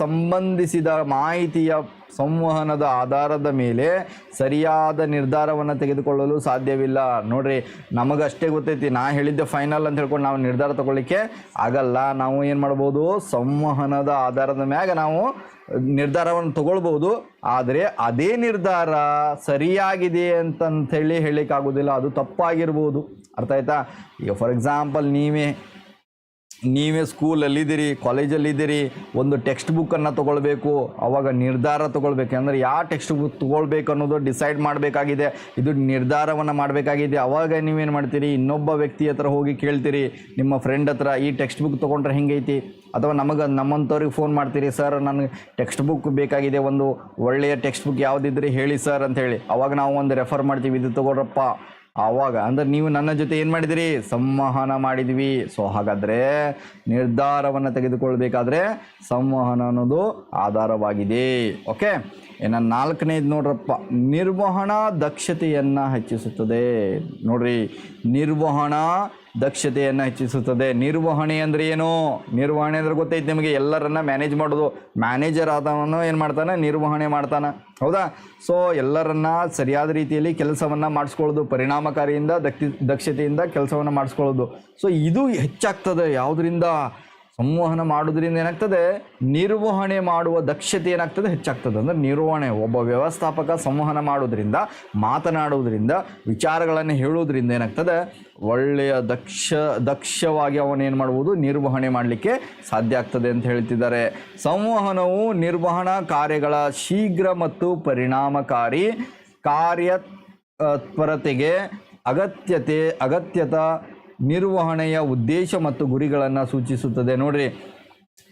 ಸಂಬಂಧಿಸಿದ ಮಾಹಿತಿಯ ಸಂವಹನದ ಆಧಾರದ ಮೇಲೆ ಸರಿಯಾದ ನಿರ್ಧಾರವನ್ನು ತೆಗೆದುಕೊಳ್ಳಲು ಸಾಧ್ಯವಿಲ್ಲ. ನೋಡ್ರಿ, ನಮಗಷ್ಟೇ ಗೊತ್ತೈತಿ, ನಾ ಹೇಳಿದ್ದೆ ಫೈನಲ್ ಅಂತ ಹೇಳ್ಕೊಂಡು ನಾವು ನಿರ್ಧಾರ ತಗೊಳ್ಳಿಕ್ಕೆ ಆಗಲ್ಲ. ನಾವು ಏನು ಮಾಡ್ಬೋದು, ಸಂವಹನದ ಆಧಾರದ ಮ್ಯಾಗ ನಾವು ನಿರ್ಧಾರವನ್ನು ತಗೊಳ್ಬೋದು ಆದರೆ ಅದೇ ನಿರ್ಧಾರ ಸರಿಯಾಗಿದೆ ಅಂತಂಥೇಳಿ ಹೇಳಲಿಕ್ಕಾಗೋದಿಲ್ಲ, ಅದು ತಪ್ಪಾಗಿರ್ಬೋದು. ಅರ್ಥ ಆಯ್ತಾ? ಈಗ ಫಾರ್ ಎಕ್ಸಾಂಪಲ್ ನೀವೇ ನೀವೇ ಸ್ಕೂಲಲ್ಲಿದ್ದೀರಿ, ಕಾಲೇಜಲ್ಲಿದ್ದೀರಿ, ಒಂದು ಟೆಕ್ಸ್ಟ್ ಬುಕ್ಕನ್ನು ತೊಗೊಳ್ಬೇಕು, ಅವಾಗ ನಿರ್ಧಾರ ತೊಗೊಳ್ಬೇಕು. ಅಂದರೆ ಯಾವ ಟೆಕ್ಸ್ಟ್ ಬುಕ್ ತೊಗೊಳ್ಬೇಕು ಅನ್ನೋದು ಡಿಸೈಡ್ ಮಾಡಬೇಕಾಗಿದೆ. ಇದು ನಿರ್ಧಾರವನ್ನು ಮಾಡಬೇಕಾಗಿದೆ. ಅವಾಗ ನೀವೇನು ಮಾಡ್ತೀರಿ? ಇನ್ನೊಬ್ಬ ವ್ಯಕ್ತಿ ಹತ್ರ ಹೋಗಿ ಕೇಳ್ತೀರಿ. ನಿಮ್ಮ ಫ್ರೆಂಡ್ ಹತ್ರ, ಈ ಟೆಕ್ಸ್ಟ್ ಬುಕ್ ತೊಗೊಂಡ್ರೆ ಹೆಂಗೈತಿ? ಅಥವಾ ನಮಗೆ, ನಮ್ಮಂಥವ್ರಿಗೆ ಫೋನ್ ಮಾಡ್ತೀರಿ, ಸರ್, ನನಗೆ ಟೆಕ್ಸ್ಟ್ ಬುಕ್ ಬೇಕಾಗಿದೆ, ಒಂದು ಒಳ್ಳೆಯ ಟೆಕ್ಸ್ಟ್ ಬುಕ್ ಯಾವುದಿದ್ರೆ ಹೇಳಿ ಸರ್ ಅಂತ ಹೇಳಿ. ಅವಾಗ ನಾವು ಒಂದು ರೆಫರ್ ಮಾಡ್ತೀವಿ, ಇದು ತಗೊಳ್ರಪ್ಪ ಆವಾಗ, ಅಂದ್ರೆ ನೀವು ನನ್ನ ಜೊತೆ ಏನು ಮಾಡಿದಿರಿ? ಸಂವಹನ ಮಾಡಿದ್ವಿ. ಸೊ ಹಾಗಾದರೆ ನಿರ್ಧಾರವನ್ನು ತೆಗೆದುಕೊಳ್ಬೇಕಾದ್ರೆ ಸಂವಹನ ಅನ್ನೋದು ಆಧಾರವಾಗಿದೆ. ಓಕೆ ಇನ್ನು ನಾಲ್ಕನೇದು ನೋಡ್ರಪ್ಪ, ನಿರ್ವಹಣಾ ದಕ್ಷತೆಯನ್ನು ಹೆಚ್ಚಿಸುತ್ತದೆ. ನೋಡ್ರಿ, ನಿರ್ವಹಣಾ ದಕ್ಷತೆಯನ್ನು ಹೆಚ್ಚಿಸುತ್ತದೆ. ನಿರ್ವಹಣೆ ಅಂದರೆ ಏನು? ನಿರ್ವಹಣೆ ಅಂದ್ರೆ ಗೊತ್ತೈತೆ ನಿಮಗೆ? ಎಲ್ಲರನ್ನ ಮ್ಯಾನೇಜ್ ಮಾಡೋದು. ಮ್ಯಾನೇಜರ್ ಆದವನು ಏನು ಮಾಡ್ತಾನೆ? ನಿರ್ವಹಣೆ ಮಾಡ್ತಾನೆ. ಹೌದಾ? ಸೊ ಎಲ್ಲರನ್ನ ಸರಿಯಾದ ರೀತಿಯಲ್ಲಿ ಕೆಲಸವನ್ನು ಮಾಡಿಸ್ಕೊಳ್ಳೋದು, ಪರಿಣಾಮಕಾರಿಯಿಂದ ದಕ್ಷ, ದಕ್ಷತೆಯಿಂದ ಕೆಲಸವನ್ನು ಮಾಡಿಸ್ಕೊಳ್ಳೋದು. ಸೊ ಇದು ಹೆಚ್ಚಾಗ್ತದೆ. ಯಾವುದರಿಂದ? ಸಂವಹನ ಮಾಡೋದ್ರಿಂದ ಏನಾಗ್ತದೆ? ನಿರ್ವಹಣೆ ಮಾಡುವ ದಕ್ಷತೆ ಏನಾಗ್ತದೆ? ಹೆಚ್ಚಾಗ್ತದೆ. ಅಂದ್ರೆ ನಿರ್ವಹಣೆ, ಒಬ್ಬ ವ್ಯವಸ್ಥಾಪಕ ಸಂವಹನ ಮಾಡೋದ್ರಿಂದ ಮಾತನಾಡುವುದರಿಂದ, ವಿಚಾರಗಳನ್ನು ಹೇಳೋದ್ರಿಂದ ಏನಾಗ್ತದೆ? ಒಳ್ಳೆಯ ದಕ್ಷ, ದಕ್ಷವಾಗಿ ಅವನೇನು ಮಾಡ್ಬೋದು ನಿರ್ವಹಣೆ ಮಾಡಲಿಕ್ಕೆ ಸಾಧ್ಯ ಆಗ್ತದೆ ಅಂತ ಹೇಳ್ತಿದ್ದಾರೆ. ಸಂವಹನವು ನಿರ್ವಹಣಾ ಕಾರ್ಯಗಳ ಶೀಘ್ರ ಮತ್ತು ಪರಿಣಾಮಕಾರಿ ಕಾರ್ಯ ತ್ವರತೆಗೆ ಅಗತ್ಯತೆ, ಅಗತ್ಯತ ನಿರ್ವಹಣೆಯ ಉದ್ದೇಶ ಮತ್ತು ಗುರಿಗಳನ್ನು ಸೂಚಿಸುತ್ತದೆ. ನೋಡ್ರಿ,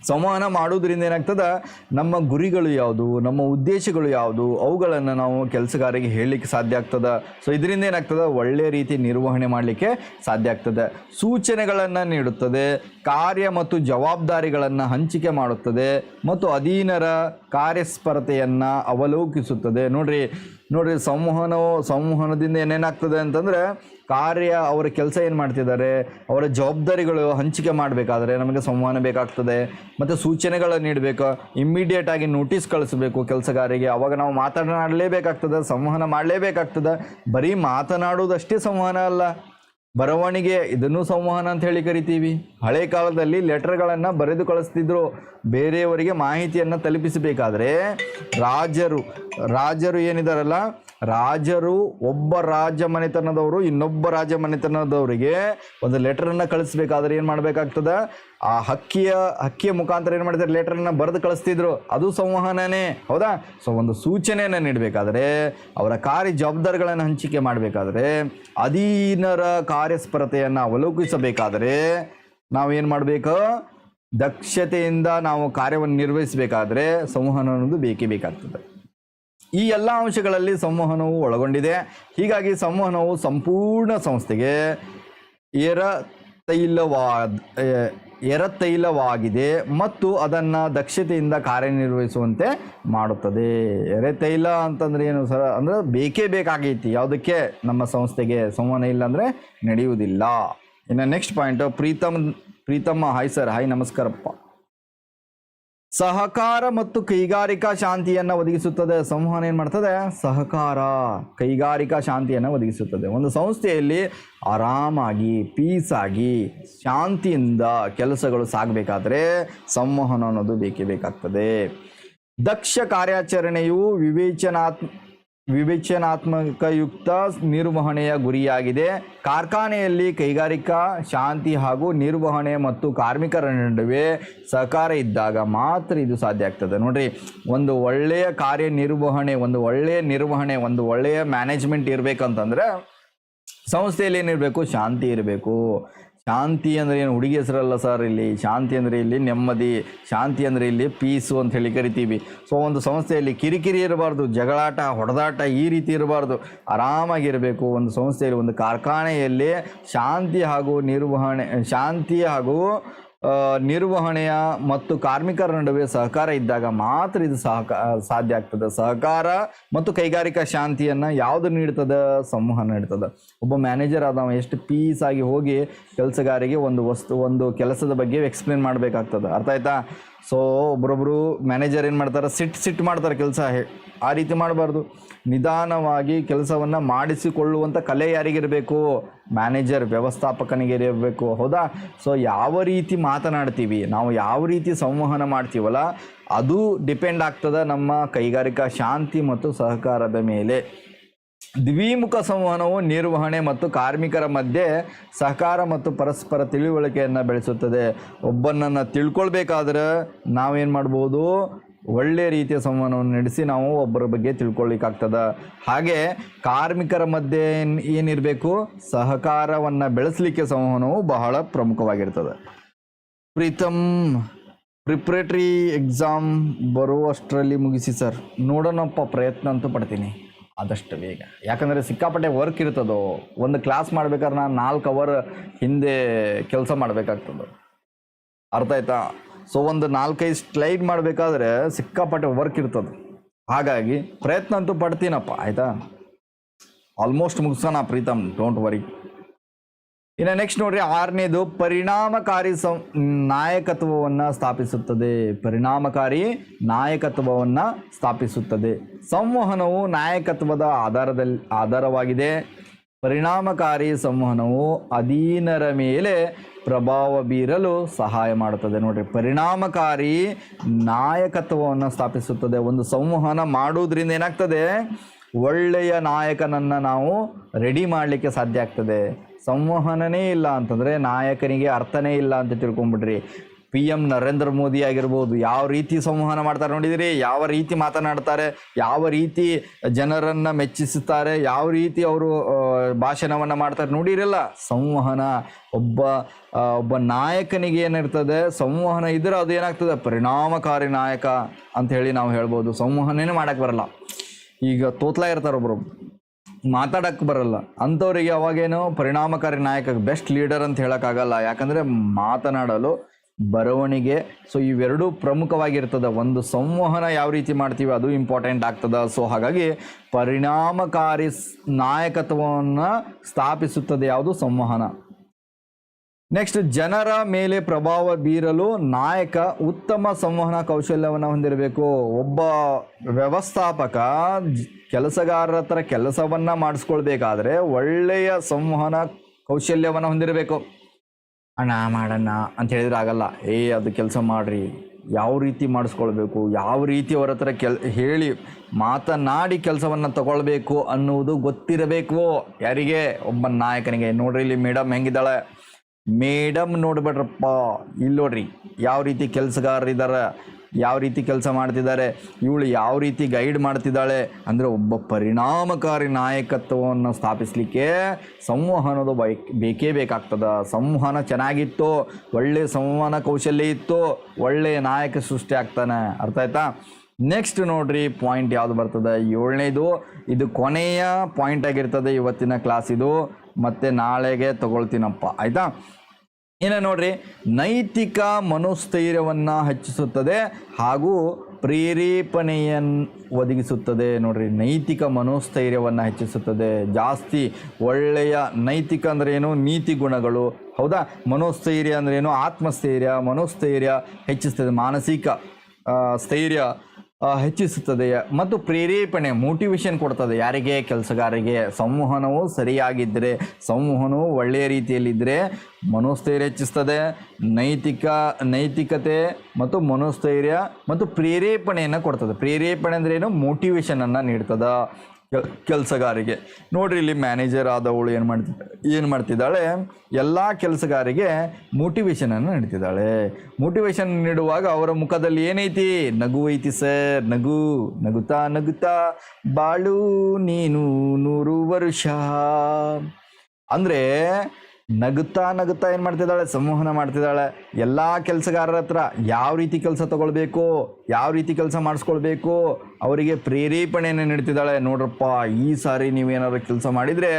ಸಂವಹನ ಮಾಡೋದ್ರಿಂದ ಏನಾಗ್ತದೆ? ನಮ್ಮ ಗುರಿಗಳು ಯಾವುದು? ನಮ್ಮ ಉದ್ದೇಶಗಳು ಯಾವುದು? ಅವುಗಳನ್ನು ನಾವು ಕೆಲಸಗಾರರಿಗೆ ಹೇಳಲಿಕ್ಕೆ ಸಾಧ್ಯ ಆಗ್ತದೆ? ಸೊ ಇದರಿಂದ ಏನಾಗ್ತದೆ? ಒಳ್ಳೆಯ ರೀತಿ ನಿರ್ವಹಣೆ ಮಾಡಲಿಕ್ಕೆ ಸಾಧ್ಯ ಆಗ್ತದೆ. ಸೂಚನೆಗಳನ್ನು ನೀಡುತ್ತದೆ, ಕಾರ್ಯ ಮತ್ತು ಜವಾಬ್ದಾರಿಗಳನ್ನು ಹಂಚಿಕೆ ಮಾಡುತ್ತದೆ ಮತ್ತು ಅಧೀನರ ಕಾರ್ಯಸ್ಪರತೆಯನ್ನು ಅವಲೋಕಿಸುತ್ತದೆ. ನೋಡ್ರಿ ನೋಡ್ರಿ, ಸಂವಹನವು, ಸಂವಹನದಿಂದ ಏನೇನಾಗ್ತದೆ ಅಂತಂದ್ರೆ ಕಾರ್ಯ ಅವರ ಕೆಲಸ ಏನು ಮಾಡ್ತಿದ್ದಾರೆ, ಅವರ ಜವಾಬ್ದಾರಿಗಳು ಹಂಚಿಕೆ ಮಾಡಬೇಕಾದ್ರೆ ನಮಗೆ ಸಂವಹನ ಬೇಕಾಗ್ತದೆ, ಮತ್ತು ಸೂಚನೆಗಳನ್ನು ನೀಡಬೇಕು ಇಮ್ಮಿಡಿಯೇಟ್ ಆಗಿ ನೋಟಿಸ್ ಕಳಿಸಬೇಕು ಕೆಲಸಗಾರಿಗೆ. ಅವಾಗ ನಾವು ಮಾತನಾಡಲೇಬೇಕಾಗ್ತದೆ, ಸಂವಹನ ಮಾಡಲೇಬೇಕಾಗ್ತದೆ. ಬರೀ ಮಾತನಾಡುವುದಷ್ಟೇ ಸಂವಹನ ಅಲ್ಲ, ಬರವಣಿಗೆ, ಇದನ್ನು ಸಂವಹನ ಅಂತ ಹೇಳಿ ಕರಿತೀವಿ. ಹಳೆ ಕಾಲದಲ್ಲಿ ಲೆಟರ್ಗಳನ್ನು ಬರೆದು ಕಳಿಸ್ತಿದ್ರು, ಬೇರೆಯವರಿಗೆ ಮಾಹಿತಿಯನ್ನು ತಲುಪಿಸಬೇಕಾದ್ರೆ ರಾಜರು ರಾಜರು ಏನಿದಾರಲ್ಲ ರಾಜರು ಒಬ್ಬ ರಾಜ ಮನೆತನದವರು ಇನ್ನೊಬ್ಬ ರಾಜ ಮನೆತನದವರಿಗೆ ಒಂದು ಲೆಟರನ್ನು ಕಳಿಸ್ಬೇಕಾದ್ರೆ ಏನು ಮಾಡಬೇಕಾಗ್ತದೆ? ಆ ಹಕ್ಕಿಯ ಹಕ್ಕಿಯ ಮುಖಾಂತರ ಏನು ಮಾಡ್ತಾರೆ? ಲೆಟರನ್ನು ಬರೆದು ಕಳಿಸ್ತಿದ್ರು. ಅದು ಸಂವಹನನೇ. ಹೌದಾ? ಸೊ ಒಂದು ಸೂಚನೆಯನ್ನು ನೀಡಬೇಕಾದ್ರೆ, ಅವರ ಕಾರ್ಯ ಜವಾಬ್ದಾರಿಗಳನ್ನು ಹಂಚಿಕೆ ಮಾಡಬೇಕಾದ್ರೆ, ಅಧೀನರ ಕಾರ್ಯಸ್ಪರತೆಯನ್ನು ಅವಲೋಕಿಸಬೇಕಾದರೆ ನಾವೇನು ಮಾಡಬೇಕು? ದಕ್ಷತೆಯಿಂದ ನಾವು ಕಾರ್ಯವನ್ನು ನಿರ್ವಹಿಸಬೇಕಾದ್ರೆ ಸಂವಹನ ಅನ್ನೋದು ಬೇಕೇ ಬೇಕಾಗ್ತದೆ. ಈ ಎಲ್ಲ ಅಂಶಗಳಲ್ಲಿ ಸಂವಹನವು ಒಳಗೊಂಡಿದೆ. ಹೀಗಾಗಿ ಸಂವಹನವು ಸಂಪೂರ್ಣ ಸಂಸ್ಥೆಗೆ ಎರ ತೈಲವಾದ ಎರತೈಲವಾಗಿದೆ ಮತ್ತು ಅದನ್ನು ದಕ್ಷತೆಯಿಂದ ಕಾರ್ಯನಿರ್ವಹಿಸುವಂತೆ ಮಾಡುತ್ತದೆ. ಎರೆತೈಲ ಅಂತಂದ್ರೆ ಏನು ಸರ್? ಅಂದ್ರೆ ಬೇಕೇ ಬೇಕಾಗೈತಿ. ಯಾವುದಕ್ಕೆ? ನಮ್ಮ ಸಂಸ್ಥೆಗೆ ಸಂವಹನ ಇಲ್ಲ ಅಂದರೆ ನಡೆಯುವುದಿಲ್ಲ. ಇನ್ನು ನೆಕ್ಸ್ಟ್ ಪಾಯಿಂಟ್ ಪ್ರೀತಮ್, ಪ್ರೀತಮ್ಮ ಹಾಯ್ ಸರ್ ಹಾಯ್ ನಮಸ್ಕಾರಪ್ಪ. ಸಹಕಾರ ಮತ್ತು ಕೈಗಾರಿಕಾ ಶಾಂತಿಯನ್ನು ಒದಗಿಸುತ್ತದೆ. ಸಂವಹನ ಏನು ಮಾಡ್ತದೆ? ಸಹಕಾರ, ಕೈಗಾರಿಕಾ ಶಾಂತಿಯನ್ನು ಒದಗಿಸುತ್ತದೆ. ಒಂದು ಸಂಸ್ಥೆಯಲ್ಲಿ ಆರಾಮಾಗಿ ಪೀಸ್ ಆಗಿ, ಶಾಂತಿಯಿಂದ ಕೆಲಸಗಳು ಸಾಗಬೇಕಾದ್ರೆ ಸಂವಹನ ಅನ್ನೋದು ಬೇಕೇ ಬೇಕಾಗ್ತದೆ. ದಕ್ಷ ಕಾರ್ಯಾಚರಣೆಯು ವಿವೇಚನಾತ್ಮ ವಿವೇಚನಾತ್ಮಕಯುಕ್ತ ನಿರ್ವಹಣೆಯ ಗುರಿಯಾಗಿದೆ. ಕಾರ್ಖಾನೆಯಲ್ಲಿ ಕೈಗಾರಿಕಾ ಶಾಂತಿ ಹಾಗೂ ನಿರ್ವಹಣೆ ಮತ್ತು ಕಾರ್ಮಿಕರ ನಡುವೆ ಸಹಕಾರ ಇದ್ದಾಗ ಮಾತ್ರ ಇದು ಸಾಧ್ಯ ಆಗ್ತದೆ. ನೋಡ್ರಿ, ಒಂದು ಒಳ್ಳೆಯ ಕಾರ್ಯನಿರ್ವಹಣೆ, ಒಂದು ಒಳ್ಳೆಯ ನಿರ್ವಹಣೆ, ಒಂದು ಒಳ್ಳೆಯ ಮ್ಯಾನೇಜ್ಮೆಂಟ್ ಇರಬೇಕಂತಂದ್ರೆ ಸಂಸ್ಥೆಯಲ್ಲಿ ಏನಿರಬೇಕು, ಶಾಂತಿ ಇರಬೇಕು. ಶಾಂತಿ ಅಂದರೆ ಏನು? ಹುಡುಗಿ ಹೆಸರಲ್ಲ ಸರ್ ಇಲ್ಲಿ. ಶಾಂತಿ ಅಂದರೆ ಇಲ್ಲಿ ನೆಮ್ಮದಿ, ಶಾಂತಿ ಅಂದರೆ ಇಲ್ಲಿ ಪೀಸು ಅಂತ ಹೇಳಿ ಕರಿತೀವಿ. ಸೊ ಒಂದು ಸಂಸ್ಥೆಯಲ್ಲಿ ಕಿರಿಕಿರಿ ಇರಬಾರ್ದು, ಜಗಳಾಟ, ಹೊಡೆದಾಟ ಈ ರೀತಿ ಇರಬಾರ್ದು. ಆರಾಮಾಗಿರಬೇಕು ಒಂದು ಸಂಸ್ಥೆಯಲ್ಲಿ, ಒಂದು ಕಾರ್ಖಾನೆಯಲ್ಲಿ ಶಾಂತಿ ಹಾಗೂ ನಿರ್ವಹಣೆ, ಶಾಂತಿ ಹಾಗೂ ನಿರ್ವಹಣೆಯ ಮತ್ತು ಕಾರ್ಮಿಕರ ನಡುವೆ ಸಹಕಾರ ಇದ್ದಾಗ ಮಾತ್ರ ಇದು ಸಹಕಾರ ಸಾಧ್ಯ ಆಗ್ತದೆ. ಸಹಕಾರ ಮತ್ತು ಕೈಗಾರಿಕಾ ಶಾಂತಿಯನ್ನು ಯಾವುದು ನೀಡ್ತದ? ಸಂವಹನ ನೀಡ್ತದೆ. ಒಬ್ಬ ಮ್ಯಾನೇಜರ್ ಆದವ ಎಷ್ಟು ಪೀಸ್ ಆಗಿ ಹೋಗಿ ಕೆಲಸಗಾರಿಗೆ ಒಂದು ವಸ್ತು, ಒಂದು ಕೆಲಸದ ಬಗ್ಗೆ ಎಕ್ಸ್ಪ್ಲೇನ್ ಮಾಡಬೇಕಾಗ್ತದೆ. ಅರ್ಥ ಆಯ್ತಾ? ಸೊ ಒಬ್ರೊಬ್ರು ಮ್ಯಾನೇಜರ್ ಏನು ಮಾಡ್ತಾರೆ? ಸಿಟ್ ಸಿಟ್ ಮಾಡ್ತಾರೆ ಕೆಲಸ. ಆ ರೀತಿ ಮಾಡಬಾರ್ದು. ನಿಧಾನವಾಗಿ ಕೆಲಸವನ್ನು ಮಾಡಿಸಿಕೊಳ್ಳುವಂಥ ಕಲೆ ಯಾರಿಗಿರಬೇಕು? ಮ್ಯಾನೇಜರ್ ವ್ಯವಸ್ಥಾಪಕನಿಗೆ ಇರಬೇಕು ಹೌದಾ? ಸೊ ಯಾವ ರೀತಿ ಮಾತನಾಡ್ತೀವಿ? ನಾವು ಯಾವ ರೀತಿ ಸಂವಹನ ಮಾಡ್ತೀವಲ್ಲ, ಅದು ಡಿಪೆಂಡ್ ಆಗ್ತದೆ ನಮ್ಮ ಕೈಗಾರಿಕಾ ಶಾಂತಿ ಮತ್ತು ಸಹಕಾರದ ಮೇಲೆ. ದ್ವಿಮುಖ ಸಂವಹನವು ನಿರ್ವಹಣೆ ಮತ್ತು ಕಾರ್ಮಿಕರ ಮಧ್ಯೆ ಸಹಕಾರ ಮತ್ತು ಪರಸ್ಪರ ತಿಳುವಳಿಕೆಯನ್ನು ಬೆಳೆಸುತ್ತದೆ. ಒಬ್ಬನನ್ನು ತಿಳ್ಕೊಳ್ಬೇಕಾದ್ರೆ ನಾವೇನು ಮಾಡ್ಬೋದು? ಒಳ್ಳೆಯ ರೀತಿಯ ಸಂವಹನವನ್ನು ನಡೆಸಿ ನಾವು ಒಬ್ಬರ ಬಗ್ಗೆ ತಿಳ್ಕೊಳ್ಳಿಕ್ಕಾಗ್ತದೆ ಹಾಗೆ ಕಾರ್ಮಿಕರ ಮಧ್ಯೆ ಏನಿರಬೇಕು, ಸಹಕಾರವನ್ನು ಬೆಳೆಸಲಿಕ್ಕೆ ಸಂವಹನವು ಬಹಳ ಪ್ರಮುಖವಾಗಿರ್ತದೆ. ಪ್ರೀತಮ್ ಪ್ರಿಪ್ರೇಟ್ರಿ ಎಕ್ಸಾಮ್ ಬರುವಷ್ಟರಲ್ಲಿ ಮುಗಿಸಿ ಸರ್. ನೋಡೋಣಪ್ಪ, ಪ್ರಯತ್ನ ಅಂತೂ ಪಡ್ತೀನಿ. ಆದಷ್ಟು ಬೇಗ. ಯಾಕಂದರೆ ಸಿಕ್ಕಾಪಟ್ಟೆ ವರ್ಕ್ ಇರ್ತದೋ ಒಂದು ಕ್ಲಾಸ್ ಮಾಡ್ಬೇಕಾದ್ರೆ ನಾನು ನಾಲ್ಕು ಅವರ್ ಹಿಂದೆ ಕೆಲಸ ಮಾಡಬೇಕಾಗ್ತದೆ. ಅರ್ಥ ಆಯ್ತಾ? ಸೊ ಒಂದು ನಾಲ್ಕೈದು ಸ್ಲೈಡ್ ಮಾಡಬೇಕಾದ್ರೆ ಸಿಕ್ಕಾಪಟ್ಟೆ ವರ್ಕ್ ಇರ್ತದೆ. ಹಾಗಾಗಿ ಪ್ರಯತ್ನ ಅಂತೂ ಪಡ್ತೀನಪ್ಪ, ಆಯಿತಾ? ಆಲ್ಮೋಸ್ಟ್ ಮುಗಿಸೋಣ ಪ್ರೀತಮ್ ಡೋಂಟ್ ವರಿ ಇನ್ನು ನೆಕ್ಸ್ಟ್ ನೋಡ್ರಿ, ಆರನೇದು ಪರಿಣಾಮಕಾರಿ ಸಂ, ನಾಯಕತ್ವವನ್ನು ಸ್ಥಾಪಿಸುತ್ತದೆ. ಪರಿಣಾಮಕಾರಿ ನಾಯಕತ್ವವನ್ನು ಸ್ಥಾಪಿಸುತ್ತದೆ. ಸಂವಹನವು ನಾಯಕತ್ವದ ಆಧಾರದಲ್ಲಿ ಆಧಾರವಾಗಿದೆ. ಪರಿಣಾಮಕಾರಿ ಸಂವಹನವು ಅಧೀನರ ಮೇಲೆ ಪ್ರಭಾವ ಬೀರಲು ಸಹಾಯ ಮಾಡುತ್ತದೆ. ನೋಡ್ರಿ, ಪರಿಣಾಮಕಾರಿ ನಾಯಕತ್ವವನ್ನು ಸ್ಥಾಪಿಸುತ್ತದೆ. ಒಂದು ಸಂವಹನ ಮಾಡುವುದರಿಂದ ಏನಾಗ್ತದೆ? ಒಳ್ಳೆಯ ನಾಯಕನನ್ನು ನಾವು ರೆಡಿ ಮಾಡಲಿಕ್ಕೆ ಸಾಧ್ಯ ಆಗ್ತದೆ. ಸಂವಹನನೇ ಇಲ್ಲ ಅಂತಂದರೆ ನಾಯಕನಿಗೆ ಅರ್ಥನೇ ಇಲ್ಲ ಅಂತ ತಿಳ್ಕೊಂಬಿಡ್ರಿ ಪಿ ಎಂ ನರೇಂದ್ರ ಮೋದಿ ಆಗಿರ್ಬೋದು, ಯಾವ ರೀತಿ ಸಂವಹನ ಮಾಡ್ತಾರೆ ನೋಡಿದಿರಿ, ಯಾವ ರೀತಿ ಮಾತನಾಡ್ತಾರೆ, ಯಾವ ರೀತಿ ಜನರನ್ನ ಮೆಚ್ಚಿಸುತ್ತಾರೆ, ಯಾವ ರೀತಿ ಅವರು ಭಾಷಣವನ್ನ ಮಾಡ್ತಾರೆ ನೋಡಿರಲ್ಲ. ಸಂವಹನ ಒಬ್ಬ ಒಬ್ಬ ನಾಯಕನಿಗೆ ಏನಿರ್ತದೆ, ಸಂವಹನ ಇದ್ರೆ ಅದು ಏನಾಗ್ತದೆ, ಪರಿಣಾಮಕಾರಿ ನಾಯಕ ಅಂತ ಹೇಳಿ ನಾವು ಹೇಳ್ಬೋದು. ಸಂವಹನನೇ ಮಾಡಕ್ ಬರಲ್ಲ. ಈಗ ತೋತ್ಲಾ ಇರ್ತಾರೆ ಒಬ್ರು ಮಾತಾಡಕ್ಕೆ ಬರಲ್ಲ. ಅಂಥವ್ರಿಗೆ ಅವಾಗೇನು ಪರಿಣಾಮಕಾರಿ ನಾಯಕ ಬೆಸ್ಟ್ ಲೀಡರ್ ಅಂತ ಹೇಳೋಕ್ಕಾಗಲ್ಲ ಯಾಕಂದರೆ ಮಾತನಾಡಲು ಬರವಣಿಗೆ. ಸೊ ಇವೆರಡೂ ಪ್ರಮುಖವಾಗಿರ್ತದೆ. ಒಂದು ಸಂವಹನ ಯಾವ ರೀತಿ ಮಾಡ್ತೀವಿ, ಅದು ಇಂಪಾರ್ಟೆಂಟ್ ಆಗ್ತದೆ. ಸೊ ಹಾಗಾಗಿ ಪರಿಣಾಮಕಾರಿ ನಾಯಕತ್ವವನ್ನು ಸ್ಥಾಪಿಸುತ್ತದೆ ಯಾವುದು? ಸಂವಹನ. ನೆಕ್ಸ್ಟ್ ಜನರ ಮೇಲೆ ಪ್ರಭಾವ ಬೀರಲು ನಾಯಕ ಉತ್ತಮ ಸಂವಹನ ಕೌಶಲ್ಯವನ್ನು ಹೊಂದಿರಬೇಕು. ಒಬ್ಬ ವ್ಯವಸ್ಥಾಪಕ ಕೆಲಸಗಾರರ ಹತ್ರ ಕೆಲಸವನ್ನು ಮಾಡಿಸ್ಕೊಳ್ಬೇಕಾದ್ರೆ ಒಳ್ಳೆಯ ಸಂವಹನ ಕೌಶಲ್ಯವನ್ನು ಹೊಂದಿರಬೇಕು. ಅಣ್ಣ, ಮಾಡಣ್ಣ ಅಂತ ಹೇಳಿದ್ರೆ ಆಗಲ್ಲ. ಏ, ಅದು ಕೆಲಸ ಮಾಡ್ರಿ. ಯಾವ ರೀತಿ ಮಾಡಿಸ್ಕೊಳ್ಬೇಕು? ಯಾವ ರೀತಿ ಅವರ ಹತ್ರ ಕೆಲ್, ಹೇಳಿ ಮಾತನಾಡಿ ಕೆಲಸವನ್ನು ತಗೊಳ್ಬೇಕು ಅನ್ನುವುದು ಗೊತ್ತಿರಬೇಕು? ಯಾರಿಗೆ? ಒಬ್ಬ ನಾಯಕನಿಗೆ. ನೋಡ್ರಿ ಇಲ್ಲಿ ಮೇಡಮ್ ಹೆಂಗಿದ್ದಾಳೆ. ಮೇಡಮ್ ನೋಡ್ಬೇಡ್ರಪ್ಪ. ಇಲ್ಲಿ ನೋಡ್ರಿ, ಯಾವ ರೀತಿ ಕೆಲಸಗಾರರಿದ್ದಾರೆ ಯಾವ ರೀತಿ ಕೆಲಸ ಮಾಡ್ತಿದ್ದಾರೆ, ಇವಳು ಯಾವ ರೀತಿ ಗೈಡ್ ಮಾಡ್ತಿದ್ದಾಳೆ ಅಂದರೆ ಒಬ್ಬ ಪರಿಣಾಮಕಾರಿ ನಾಯಕತ್ವವನ್ನು ಸ್ಥಾಪಿಸಲಿಕ್ಕೆ ಸಂವಹನದ ಬೈಕ್ ಬೇಕೇ ಬೇಕಾಗ್ತದೆ. ಸಂವಹನ ಚೆನ್ನಾಗಿತ್ತು ಒಳ್ಳೆಯ ಸಂವಹನ ಕೌಶಲ್ಯ ಇತ್ತು ಒಳ್ಳೆಯ ನಾಯಕ ಸೃಷ್ಟಿ ಆಗ್ತಾನೆ. ಅರ್ಥ ಆಯ್ತಾ? ನೆಕ್ಸ್ಟ್ ನೋಡ್ರಿ ಪಾಯಿಂಟ್ ಯಾವುದು ಬರ್ತದೆ? ಏಳನೇದು, ಇದು ಕೊನೆಯ ಪಾಯಿಂಟ್ ಆಗಿರ್ತದೆ ಇವತ್ತಿನ ಕ್ಲಾಸ್ ಇದು. ಮತ್ತೆ ನಾಳೆಗೆ ತಗೊಳ್ತೀನಪ್ಪ. ಆಯ್ತಾ? ಇನ್ನು ನೋಡ್ರಿ? ನೈತಿಕ ಮನೋಸ್ಥೈರ್ಯವನ್ನು ಹೆಚ್ಚಿಸುತ್ತದೆ ಹಾಗೂ ಪ್ರೇರೇಪಣೆಯನ್ನು ಒದಗಿಸುತ್ತದೆ. ನೋಡ್ರಿ, ನೈತಿಕ ಮನೋಸ್ಥೈರ್ಯವನ್ನು ಹೆಚ್ಚಿಸುತ್ತದೆ. ಜಾಸ್ತಿ ಒಳ್ಳೆಯ ನೈತಿಕ ಅಂದ್ರೆ ಏನು? ನೀತಿ ಗುಣಗಳು. ಹೌದಾ? ಮನೋಸ್ಥೈರ್ಯ ಅಂದ್ರೇನು ಆತ್ಮಸ್ಥೈರ್ಯ, ಮನೋಸ್ಥೈರ್ಯ ಹೆಚ್ಚಿಸ್ತದೆ. ಮಾನಸಿಕ ಸ್ಥೈರ್ಯ ಹೆಚ್ಚಿಸುತ್ತದೆ ಮತ್ತು ಪ್ರೇರೇಪಣೆ ಮೋಟಿವೇಶನ್ ಕೊಡ್ತದೆ ಯಾರಿಗೆ? ಕೆಲಸಗಾರರಿಗೆ. ಸಂವಹನವು ಸರಿಯಾಗಿದ್ದರೆ, ಸಂವಹನವು ಒಳ್ಳೆಯ ರೀತಿಯಲ್ಲಿದ್ದರೆ ಮನೋಸ್ಥೈರ್ಯ ಹೆಚ್ಚಿಸ್ತದೆ. ನೈತಿಕ, ನೈತಿಕತೆ ಮತ್ತು ಮನೋಸ್ಥೈರ್ಯ ಮತ್ತು ಪ್ರೇರೇಪಣೆಯನ್ನು ಕೊಡ್ತದೆ. ಪ್ರೇರೇಪಣೆ ಅಂದ್ರೇನು? ಮೋಟಿವೇಶನನ್ನು ನೀಡ್ತದ. ಕೆಲಸಗಾರಿಗೆ. ನೋಡ್ರಿ ಇಲ್ಲಿ ಮ್ಯಾನೇಜರ್ ಆದವಳು ಏನು ಮಾಡ್ತಿ, ಏನು ಮಾಡ್ತಿದ್ದಾಳೆ? ಎಲ್ಲ ಕೆಲಸಗಾರಿಗೆ ಮೋಟಿವೇಶನನ್ನು ನೀಡ್ತಿದ್ದಾಳೆ. ಮೋಟಿವೇಶನ್ ನೀಡುವಾಗ ಅವರ ಮುಖದಲ್ಲಿ ಏನೈತಿ? ನಗು ಐತಿ ಸರ್, ನಗು ನಗುತ್ತಾ ನಗುತ್ತಾ ಬಾಳು, ನೀನು ನೂರು ವರುಷ ಅಂದರೆ ನಗುತ್ತಾ ನಗುತ್ತಾ ಏನು ಮಾಡ್ತಿದ್ದಾಳೆ? ಸಂವಹನ ಮಾಡ್ತಿದ್ದಾಳೆ. ಎಲ್ಲ ಕೆಲಸಗಾರರ ಹತ್ರ ಯಾವ ರೀತಿ ಕೆಲಸ ತಗೊಳ್ಬೇಕು? ಯಾವ ರೀತಿ ಕೆಲಸ ಮಾಡಿಸ್ಕೊಳ್ಬೇಕು? ಅವರಿಗೆ ಪ್ರೇರೇಪಣೆಯನ್ನು ನೀಡ್ತಿದ್ದಾಳೆ ನೋಡ್ರಪ್ಪ, ಈ ಸಾರಿ ನೀವೇನಾದ್ರು ಕೆಲಸ ಮಾಡಿದರೆ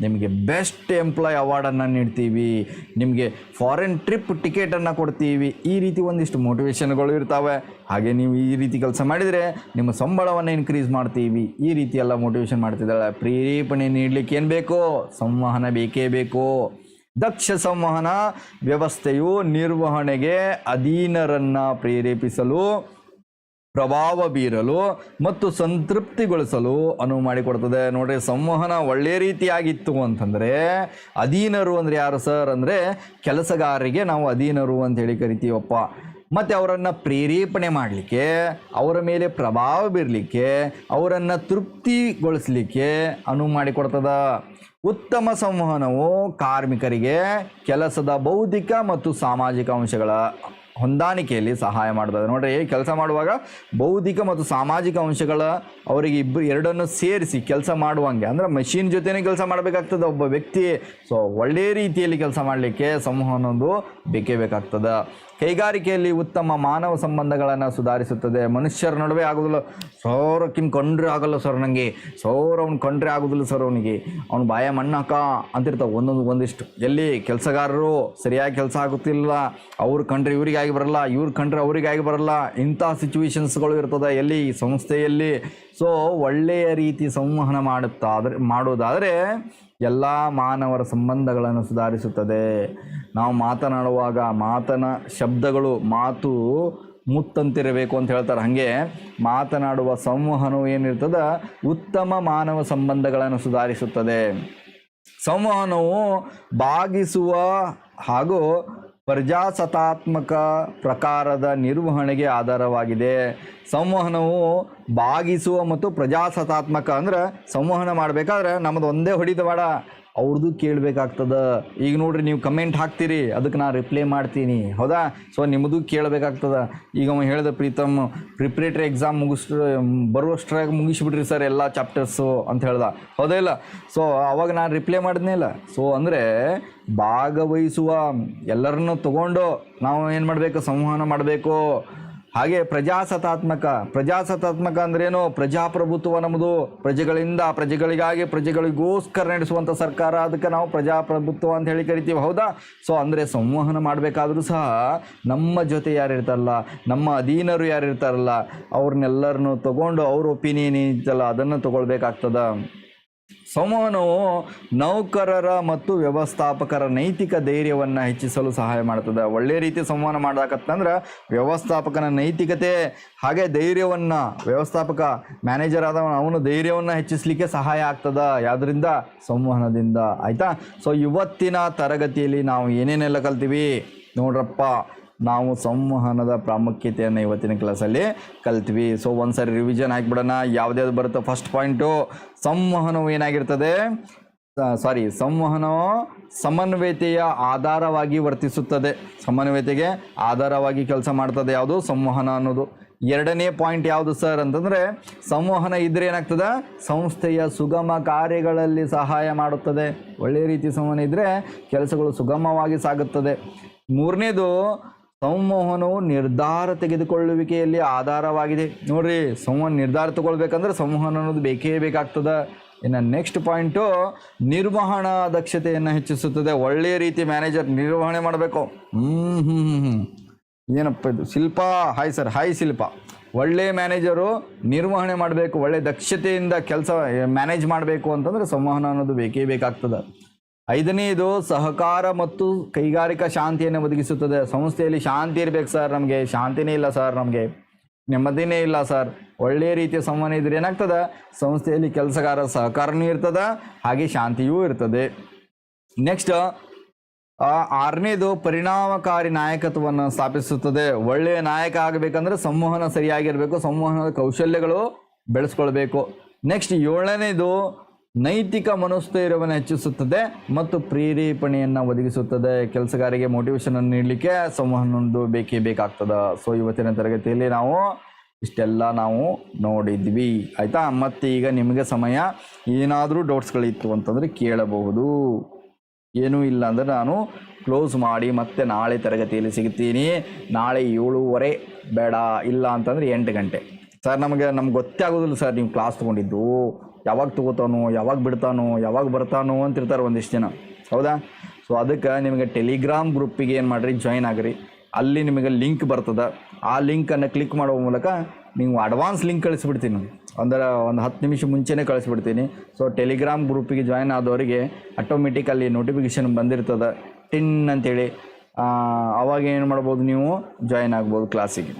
ನಿಮಗೆ ಬೆಸ್ಟ್ ಎಂಪ್ಲಾಯ್ ಅವಾರ್ಡನ್ನು ನೀಡ್ತೀವಿ. ನಿಮಗೆ ಫಾರಿನ್ ಟ್ರಿಪ್ ಟಿಕೆಟನ್ನು ಕೊಡ್ತೀವಿ. ಈ ರೀತಿ ಒಂದಿಷ್ಟು ಮೋಟಿವೇಶನ್ಗಳು ಇರ್ತಾವೆ. ಹಾಗೆ ನೀವು ಈ ರೀತಿ ಕೆಲಸ ಮಾಡಿದರೆ ನಿಮ್ಮ ಸಂಬಳವನ್ನು ಇನ್ಕ್ರೀಸ್ ಮಾಡ್ತೀವಿ. ಈ ರೀತಿ ಎಲ್ಲ ಮೋಟಿವೇಶನ್ ಮಾಡ್ತಿದ್ದಾಳೆ. ಪ್ರೇರೇಪಣೆ ನೀಡಲಿಕ್ಕೆ ಏನು ಬೇಕು? ಸಂವಹನ ಬೇಕೇ ಬೇಕು. ದಕ್ಷ ಸಂವಹನ ವ್ಯವಸ್ಥೆಯು ನಿರ್ವಹಣೆಗೆ ಅಧೀನರನ್ನು ಪ್ರೇರೇಪಿಸಲು ಪ್ರಭಾವ ಬೀರಲು ಮತ್ತು ಸಂತೃಪ್ತಿಗೊಳಿಸಲು ಅನುವು ಮಾಡಿಕೊಡ್ತದೆ. ನೋಡ್ರಿ, ಸಂವಹನ ಒಳ್ಳೆ ರೀತಿಯಾಗಿತ್ತು ಅಂತಂದರೆ, ಅಧೀನರು ಅಂದರೆ ಯಾರು ಸರ್ ಅಂದರೆ ಕೆಲಸಗಾರರಿಗೆ ನಾವು ಅಧೀನರು ಅಂತ ಹೇಳಿ ಕರಿತೀವಪ್ಪ. ಮತ್ತು ಅವರನ್ನು ಪ್ರೇರೇಪಣೆ ಮಾಡಲಿಕ್ಕೆ, ಅವರ ಮೇಲೆ ಪ್ರಭಾವ ಬೀರಲಿಕ್ಕೆ, ಅವರನ್ನು ತೃಪ್ತಿಗೊಳಿಸಲಿಕ್ಕೆ ಅನುವು ಮಾಡಿಕೊಡ್ತದ. ಉತ್ತಮ ಸಂವಹನವು ಕಾರ್ಮಿಕರಿಗೆ ಕೆಲಸದ ಬೌದ್ಧಿಕ ಮತ್ತು ಸಾಮಾಜಿಕ ಅಂಶಗಳ ಹೊಂದಾಣಿಕೆಯಲ್ಲಿ ಸಹಾಯ ಮಾಡ್ತದೆ ನೋಡ್ರಿ ಕೆಲಸ ಮಾಡುವಾಗ ಬೌದ್ಧಿಕ ಮತ್ತು ಸಾಮಾಜಿಕ ಅಂಶಗಳ ಅವರಿಗೆ ಇಬ್ಬರು ಎರಡನ್ನು ಸೇರಿಸಿ ಕೆಲಸ ಮಾಡುವಂಗೆ, ಅಂದ್ರೆ ಮಷಿನ್ ಜೊತೆನೇ ಕೆಲಸ ಮಾಡಬೇಕಾಗ್ತದೆ ಒಬ್ಬ ವ್ಯಕ್ತಿ. ಸೊ ಒಳ್ಳೆಯ ರೀತಿಯಲ್ಲಿ ಕೆಲಸ ಮಾಡಲಿಕ್ಕೆ ಸಂವಹನದ್ದು ಬೇಕೇ ಬೇಕಾಗ್ತದೆ. ಕೈಗಾರಿಕೆಯಲ್ಲಿ ಉತ್ತಮ ಮಾನವ ಸಂಬಂಧಗಳನ್ನು ಸುಧಾರಿಸುತ್ತದೆ? ಮನುಷ್ಯರ ನಡುವೆ ಆಗೋದಿಲ್ಲ ಸೌರ ಅಕ್ಕಿನ ಕಂಡ್ರೆ ಆಗಲ್ಲ ಸರ್ ನನಗೆ ಸೌರ ಅವ್ನು ಕಂಡ್ರೆ ಆಗೋದಿಲ್ಲ ಸರ್ ಅವನಿಗೆ. ಅವ್ನು ಬಾಯ ಮಣ್ಣಾಕ ಅಂತಿರ್ತಾವೆ ಒಂದೊಂದು ಒಂದಿಷ್ಟು. ಎಲ್ಲಿ ಕೆಲಸಗಾರರು ಸರಿಯಾಗಿ ಕೆಲಸ ಆಗುತ್ತಿಲ್ಲ. ಅವ್ರು ಕಂಡ್ರೆ ಇವ್ರಿಗಾಗಿ ಬರಲ್ಲ. ಇವ್ರು ಕಂಡ್ರೆ ಅವರಿಗಾಗಿ ಬರಲ್ಲ. ಇಂಥ ಸಿಚುವೇಶನ್ಸ್ಗಳು ಇರ್ತದೆ ಎಲ್ಲಿ? ಸಂಸ್ಥೆಯಲ್ಲಿ. ಸೊ ಒಳ್ಳೆಯ ರೀತಿ ಸಂವಹನ ಮಾಡುತ್ತಾದ್ರೆ ಮಾಡೋದಾದರೆ ಎಲ್ಲ ಮಾನವರ ಸಂಬಂಧಗಳನ್ನು ಸುಧಾರಿಸುತ್ತದೆ. ನಾವು ಮಾತನಾಡುವಾಗ ಮಾತನ ಶಬ್ದಗಳು ಮಾತು ಮುತ್ತಂತಿರಬೇಕು ಅಂತ ಹೇಳ್ತಾರೆ. ಹಾಗೆ ಮಾತನಾಡುವ ಸಂವಹನವು ಏನಿರ್ತದ? ಉತ್ತಮ ಮಾನವ ಸಂಬಂಧಗಳನ್ನು ಸುಧಾರಿಸುತ್ತದೆ. ಸಂವಹನವು ಭಾಗಿಸುವ ಹಾಗೂ ಪ್ರಜಾಸತ್ತಾತ್ಮಕ ಪ್ರಕಾರದ ನಿರ್ವಹಣೆಗೆ ಆಧಾರವಾಗಿದೆ. ಸಂವಹನವು ಭಾಗಿಸುವ ಮತ್ತು ಪ್ರಜಾಸತಾತ್ಮಕ ಅಂದ್ರೆ ಸಂವಹನ ಮಾಡಬೇಕಾದ್ರೆ ನಮ್ಮದು ಒಂದೇ ಹೊಡಿತವಾಡ. ಅವ್ರದ್ದು ಕೇಳಬೇಕಾಗ್ತದ. ಈಗ ನೋಡ್ರಿ ನೀವು ಕಮೆಂಟ್ ಹಾಕ್ತೀರಿ ಅದಕ್ಕೆ ನಾನು ರಿಪ್ಲೈ ಮಾಡ್ತೀನಿ. ಹೌದಾ? ಸೊ ನಿಮ್ಮದು ಕೇಳಬೇಕಾಗ್ತದ. ಈಗ ಅವ ಹೇಳ್ದ ಪ್ರೀತಮ್ ಪ್ರಿಪ್ರೇಟರಿ ಎಕ್ಸಾಮ್ ಮುಗಿಸ್ ಬರುವಷ್ಟ್ರಾಗ ಮುಗಿಸ್ಬಿಡ್ರಿ ಸರ್ ಎಲ್ಲ ಚಾಪ್ಟರ್ಸು ಅಂತ ಹೇಳ್ದ. ಹೌದಾ ಇಲ್ಲ? ಸೊ ಅವಾಗ ನಾನು ರಿಪ್ಲೈ ಮಾಡಿದ್ನೇ ಇಲ್ಲ. ಸೊ ಅಂದರೆ ಭಾಗವಹಿಸುವ ಎಲ್ಲರನ್ನು ತಗೊಂಡು ನಾವು ಏನು ಮಾಡಬೇಕು? ಸಂವಹನ ಮಾಡಬೇಕು. ಹಾಗೆ ಪ್ರಜಾಸತಾತ್ಮಕ ಪ್ರಜಾಸತ್ತಾತ್ಮಕ ಅಂದ್ರೇನು? ಪ್ರಜಾಪ್ರಭುತ್ವ ನಮ್ಮದು ಪ್ರಜೆಗಳಿಂದ ಪ್ರಜೆಗಳಿಗಾಗಿ ಪ್ರಜೆಗಳಿಗೋಸ್ಕರ ನಡೆಸುವಂಥ ಸರ್ಕಾರ. ಅದಕ್ಕೆ ನಾವು ಪ್ರಜಾಪ್ರಭುತ್ವ ಅಂತ ಹೇಳಿ ಕರಿತೀವಿ. ಹೌದಾ? ಸೊ ಅಂದರೆ ಸಂವಹನ ಮಾಡಬೇಕಾದ್ರೂ ಸಹ ನಮ್ಮ ಜೊತೆ ಯಾರು ಇರ್ತಾರಲ್ಲ, ನಮ್ಮ ಅಧೀನರು ಯಾರು ಇರ್ತಾರಲ್ಲ, ಅವ್ರನ್ನೆಲ್ಲರನ್ನು ತಗೊಂಡು ಅವ್ರ ಒಪಿನಿಯನ್ ಏನಿತ್ತಲ್ಲ ಅದನ್ನು ತಗೊಳ್ಬೇಕಾಗ್ತದ. ಸಂವಹನವು ನೌಕರರ ಮತ್ತು ವ್ಯವಸ್ಥಾಪಕರ ನೈತಿಕ ಧೈರ್ಯವನ್ನು ಹೆಚ್ಚಿಸಲು ಸಹಾಯ ಮಾಡ್ತದೆ. ಒಳ್ಳೆಯ ರೀತಿ ಸಂವಹನ ಮಾಡಾಕತ್ತಂದ್ರೆ ವ್ಯವಸ್ಥಾಪಕನ ನೈತಿಕತೆ, ಹಾಗೆ ಧೈರ್ಯವನ್ನು, ವ್ಯವಸ್ಥಾಪಕ ಮ್ಯಾನೇಜರ್ ಆದವನು, ಅವನು ಧೈರ್ಯವನ್ನು ಹೆಚ್ಚಿಸಲಿಕ್ಕೆ ಸಹಾಯ ಆಗ್ತದ. ಯಾವುದರಿಂದ ಸಂವಹನದಿಂದ. ಆಯಿತಾ? ಸೊ ಇವತ್ತಿನ ತರಗತಿಯಲ್ಲಿ ನಾವು ಏನೇನೆಲ್ಲ ಕಲ್ತೀವಿ? ನೋಡ್ರಪ್ಪ. ನಾವು ಸಂವಹನದ ಪ್ರಾಮುಖ್ಯತೆಯನ್ನು ಇವತ್ತಿನ ಕ್ಲಾಸಲ್ಲಿ ಕಲ್ತ್ವಿ. ಸೊ ಒಂದ್ಸರಿ ರಿವಿಷನ್ ಹಾಕ್ಬಿಡೋಣ. ಯಾವುದ್ಯಾವ್ದು ಬರುತ್ತೋ ಫಸ್ಟ್ ಪಾಯಿಂಟು ಸಂವಹನವು ಏನಾಗಿರ್ತದೆ? ಸಾರಿ ಸಂವಹನವು ಸಮನ್ವಯತೆಯ ಆಧಾರವಾಗಿ ವರ್ತಿಸುತ್ತದೆ. ಸಮನ್ವಯತೆಗೆ ಆಧಾರವಾಗಿ ಕೆಲಸ ಮಾಡ್ತದೆ ಯಾವುದು? ಸಂವಹನ ಅನ್ನೋದು. ಎರಡನೇ ಪಾಯಿಂಟ್ ಯಾವುದು ಸರ್ ಅಂತಂದರೆ, ಸಂವಹನ ಇದ್ರೆ ಏನಾಗ್ತದೆ? ಸಂಸ್ಥೆಯ ಸುಗಮ ಕಾರ್ಯಗಳಲ್ಲಿ ಸಹಾಯ ಮಾಡುತ್ತದೆ. ಒಳ್ಳೆಯ ರೀತಿ ಸಂವಹನ ಇದ್ದರೆ ಕೆಲಸಗಳು ಸುಗಮವಾಗಿ ಸಾಗುತ್ತದೆ. ಮೂರನೇದು ಸಂವಹನವು ನಿರ್ಧಾರ ತೆಗೆದುಕೊಳ್ಳುವಿಕೆಯಲ್ಲಿ ಆಧಾರವಾಗಿದೆ. ನೋಡ್ರಿ ಸಂವಹನ ನಿರ್ಧಾರ ತಗೊಳ್ಬೇಕಂದ್ರೆ ಸಂವಹನ ಅನ್ನೋದು ಬೇಕೇ ಬೇಕಾಗ್ತದೆ. ಇನ್ನು ನೆಕ್ಸ್ಟ್ ಪಾಯಿಂಟು ನಿರ್ವಹಣಾ ದಕ್ಷತೆಯನ್ನು ಹೆಚ್ಚಿಸುತ್ತದೆ. ಒಳ್ಳೆಯ ರೀತಿ ಮ್ಯಾನೇಜರ್ ನಿರ್ವಹಣೆ ಮಾಡಬೇಕು. ಹ್ಞೂ ಹ್ಞೂ ಹ್ಞೂ ಏನಪ್ಪ ಇದು? Shilpa? Hi sir hi Shilpa. ಒಳ್ಳೆ ಮ್ಯಾನೇಜರು ನಿರ್ವಹಣೆ ಮಾಡಬೇಕು. ಒಳ್ಳೆ ದಕ್ಷತೆಯಿಂದ ಕೆಲಸ ಮ್ಯಾನೇಜ್ ಮಾಡಬೇಕು ಅಂತಂದ್ರೆ ಸಂವಹನ ಅನ್ನೋದು ಬೇಕೇ ಬೇಕಾಗ್ತದೆ. ಐದನೇದು ಸಹಕಾರ ಮತ್ತು ಕೈಗಾರಿಕಾ ಶಾಂತಿಯನ್ನು ಒದಗಿಸುತ್ತದೆ. ಸಂಸ್ಥೆಯಲ್ಲಿ ಶಾಂತಿ ಇರಬೇಕು ಸರ್ ನಮಗೆ. ಶಾಂತಿನೇ ಇಲ್ಲ ಸರ್ ನಮಗೆ. ನೆಮ್ಮದಿನೇ ಇಲ್ಲ ಸರ್. ಒಳ್ಳೆಯ ರೀತಿಯ ಸಂವಹನ ಇದ್ರೆ ಏನಾಗ್ತದೆ? ಸಂಸ್ಥೆಯಲ್ಲಿ ಕೆಲಸಗಾರ ಸಹಕಾರನೂ ಇರ್ತದೆ, ಹಾಗೆ ಶಾಂತಿಯೂ ಇರ್ತದೆ. ನೆಕ್ಸ್ಟ್ ಆರನೇದು ಪರಿಣಾಮಕಾರಿ ನಾಯಕತ್ವವನ್ನು ಸ್ಥಾಪಿಸುತ್ತದೆ. ಒಳ್ಳೆಯ ನಾಯಕ ಆಗಬೇಕಂದ್ರೆ ಸಂವಹನ ಸರಿಯಾಗಿರಬೇಕು. ಸಂವಹನದ ಕೌಶಲ್ಯಗಳು ಬೆಳೆಸ್ಕೊಳ್ಬೇಕು. ನೆಕ್ಸ್ಟ್ ಏಳನೇದು ನೈತಿಕ ಮನೋಸ್ಥೈರ್ಯವನ್ನು ಹೆಚ್ಚಿಸುತ್ತದೆ ಮತ್ತು ಪ್ರೇರೇಪಣೆಯನ್ನು ಒದಗಿಸುತ್ತದೆ. ಕೆಲಸಗಾರಿಗೆ ಮೋಟಿವೇಶನ್ ಅನ್ನು ನೀಡಲಿಕ್ಕೆ ಸಂವಹನೊಂದು ಬೇಕೇ ಬೇಕಾಗ್ತದೆ. ಸೊ ಇವತ್ತಿನ ತರಗತಿಯಲ್ಲಿ ನಾವು ಇಷ್ಟೆಲ್ಲ ನಾವು ನೋಡಿದ್ವಿ. ಆಯಿತಾ? ಮತ್ತು ಈಗ ನಿಮಗೆ ಸಮಯ. ಏನಾದರೂ ಡೌಟ್ಸ್ಗಳಿತ್ತು ಅಂತಂದರೆ ಕೇಳಬಹುದು. ಏನೂ ಇಲ್ಲ ಅಂದರೆ ನಾನು ಕ್ಲೋಸ್ ಮಾಡಿ ಮತ್ತೆ ನಾಳೆ ತರಗತಿಯಲ್ಲಿ ಸಿಗ್ತೀನಿ ನಾಳೆ ಏಳುವರೆ ಬೇಡ. ಇಲ್ಲ ಅಂತಂದರೆ ಎಂಟು ಗಂಟೆ. ಸರ್ ನಮಗೆ, ನಮ್ಗೆ ಗೊತ್ತೇ ಆಗೋದಿಲ್ಲ ಸರ್ ನೀವು ಕ್ಲಾಸ್ ತೊಗೊಂಡಿದ್ದು. ಯಾವಾಗ ತಗೋತಾನೋ ಯಾವಾಗ ಬಿಡ್ತಾನೋ ಯಾವಾಗ ಬರ್ತಾನೋ ಅಂತಿರ್ತಾರೆ ಒಂದಿಷ್ಟು ಜನ. ಹೌದಾ? ಸೊ ಅದಕ್ಕೆ ನಿಮಗೆ ಟೆಲಿಗ್ರಾಮ್ ಗ್ರೂಪಿಗೆ ಏನು ಮಾಡಿರಿ ಜಾಯ್ನ್ ಆಗಿರಿ. ಅಲ್ಲಿ ನಿಮಗೆ ಲಿಂಕ್ ಬರ್ತದೆ. ಆ ಲಿಂಕನ್ನು ಕ್ಲಿಕ್ ಮಾಡುವ ಮೂಲಕ ನೀವು ಅಡ್ವಾನ್ಸ್ ಲಿಂಕ್ ಕಳಿಸ್ಬಿಡ್ತೀನಿ. ಅಂದ್ರೆ ಒಂದು ಹತ್ತು ನಿಮಿಷ ಮುಂಚೆನೇ ಕಳಿಸ್ಬಿಡ್ತೀನಿ. ಸೊ ಟೆಲಿಗ್ರಾಮ್ ಗ್ರೂಪಿಗೆ ಜಾಯ್ನ್ ಆದವರಿಗೆ ಆಟೋಮೆಟಿಕಲ್ಲಿ ನೋಟಿಫಿಕೇಷನ್ ಬಂದಿರ್ತದೆ. ಟಿನ್ ಅಂತೇಳಿ. ಆ, ಅವಾಗ ಏನು ಮಾಡ್ಬೋದು ನೀವು? ಜಾಯ್ನ್ ಆಗ್ಬೋದು ಕ್ಲಾಸಿಗೆ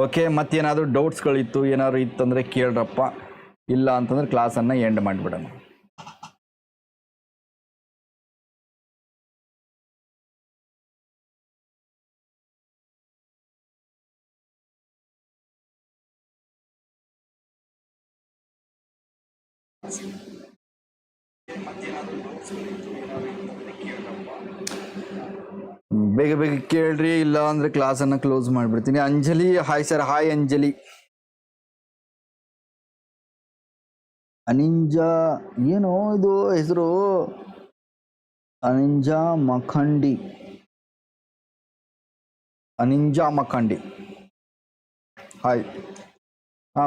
ಓಕೆ ಮತ್ತೇನಾದರೂ ಡೌಟ್ಸ್ಗಳಿತ್ತು ಏನಾದ್ರು ಇತ್ತಂದರೆ ಕೇಳ್ರಪ್ಪ. ಇಲ್ಲ ಅಂತಂದ್ರೆ ಕ್ಲಾಸನ್ನು ಎಂಡ್ ಮಾಡಿಬಿಡೋಣ. ಬೇಗ ಬೇಗ ಕೇಳ್ರಿ, ಇಲ್ಲ ಅಂದ್ರೆ ಕ್ಲಾಸ್ ಅನ್ನ ಕ್ಲೋಸ್ ಮಾಡಿಬಿಡ್ತೀನಿ. Anjali hi sir hi Anjali. ಅನಿಂಜ, ಏನೋ ಇದು ಹೆಸರು? ಅನಿಂಜ ಮಖಂಡಿ. ಅನಿಂಜ ಮಖಂಡಿ. ಹಾಯ್.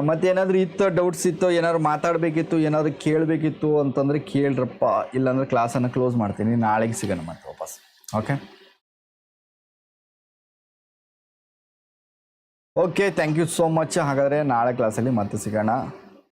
ಮತ್ತೆ ಏನಾದರೂ ಇತ್ತು ಡೌಟ್ಸ್ ಇತ್ತು, ಏನಾದ್ರು ಮಾತಾಡಬೇಕಿತ್ತು, ಏನಾದ್ರು ಕೇಳಬೇಕಿತ್ತು ಅಂತಂದ್ರೆ ಕೇಳ್ರಪ್ಪ. ಇಲ್ಲಾಂದ್ರೆ ಕ್ಲಾಸನ್ನು ಕ್ಲೋಸ್ ಮಾಡ್ತೀನಿ. ನಾಳೆಗೆ ಸಿಗೋಣ ಮತ್ತೆ ವಾಪಸ್. Okay okay thank you so much ಹಾಗಾದರೆ ನಾಳೆ ಕ್ಲಾಸಲ್ಲಿ ಮತ್ತೆ ಸಿಗೋಣ.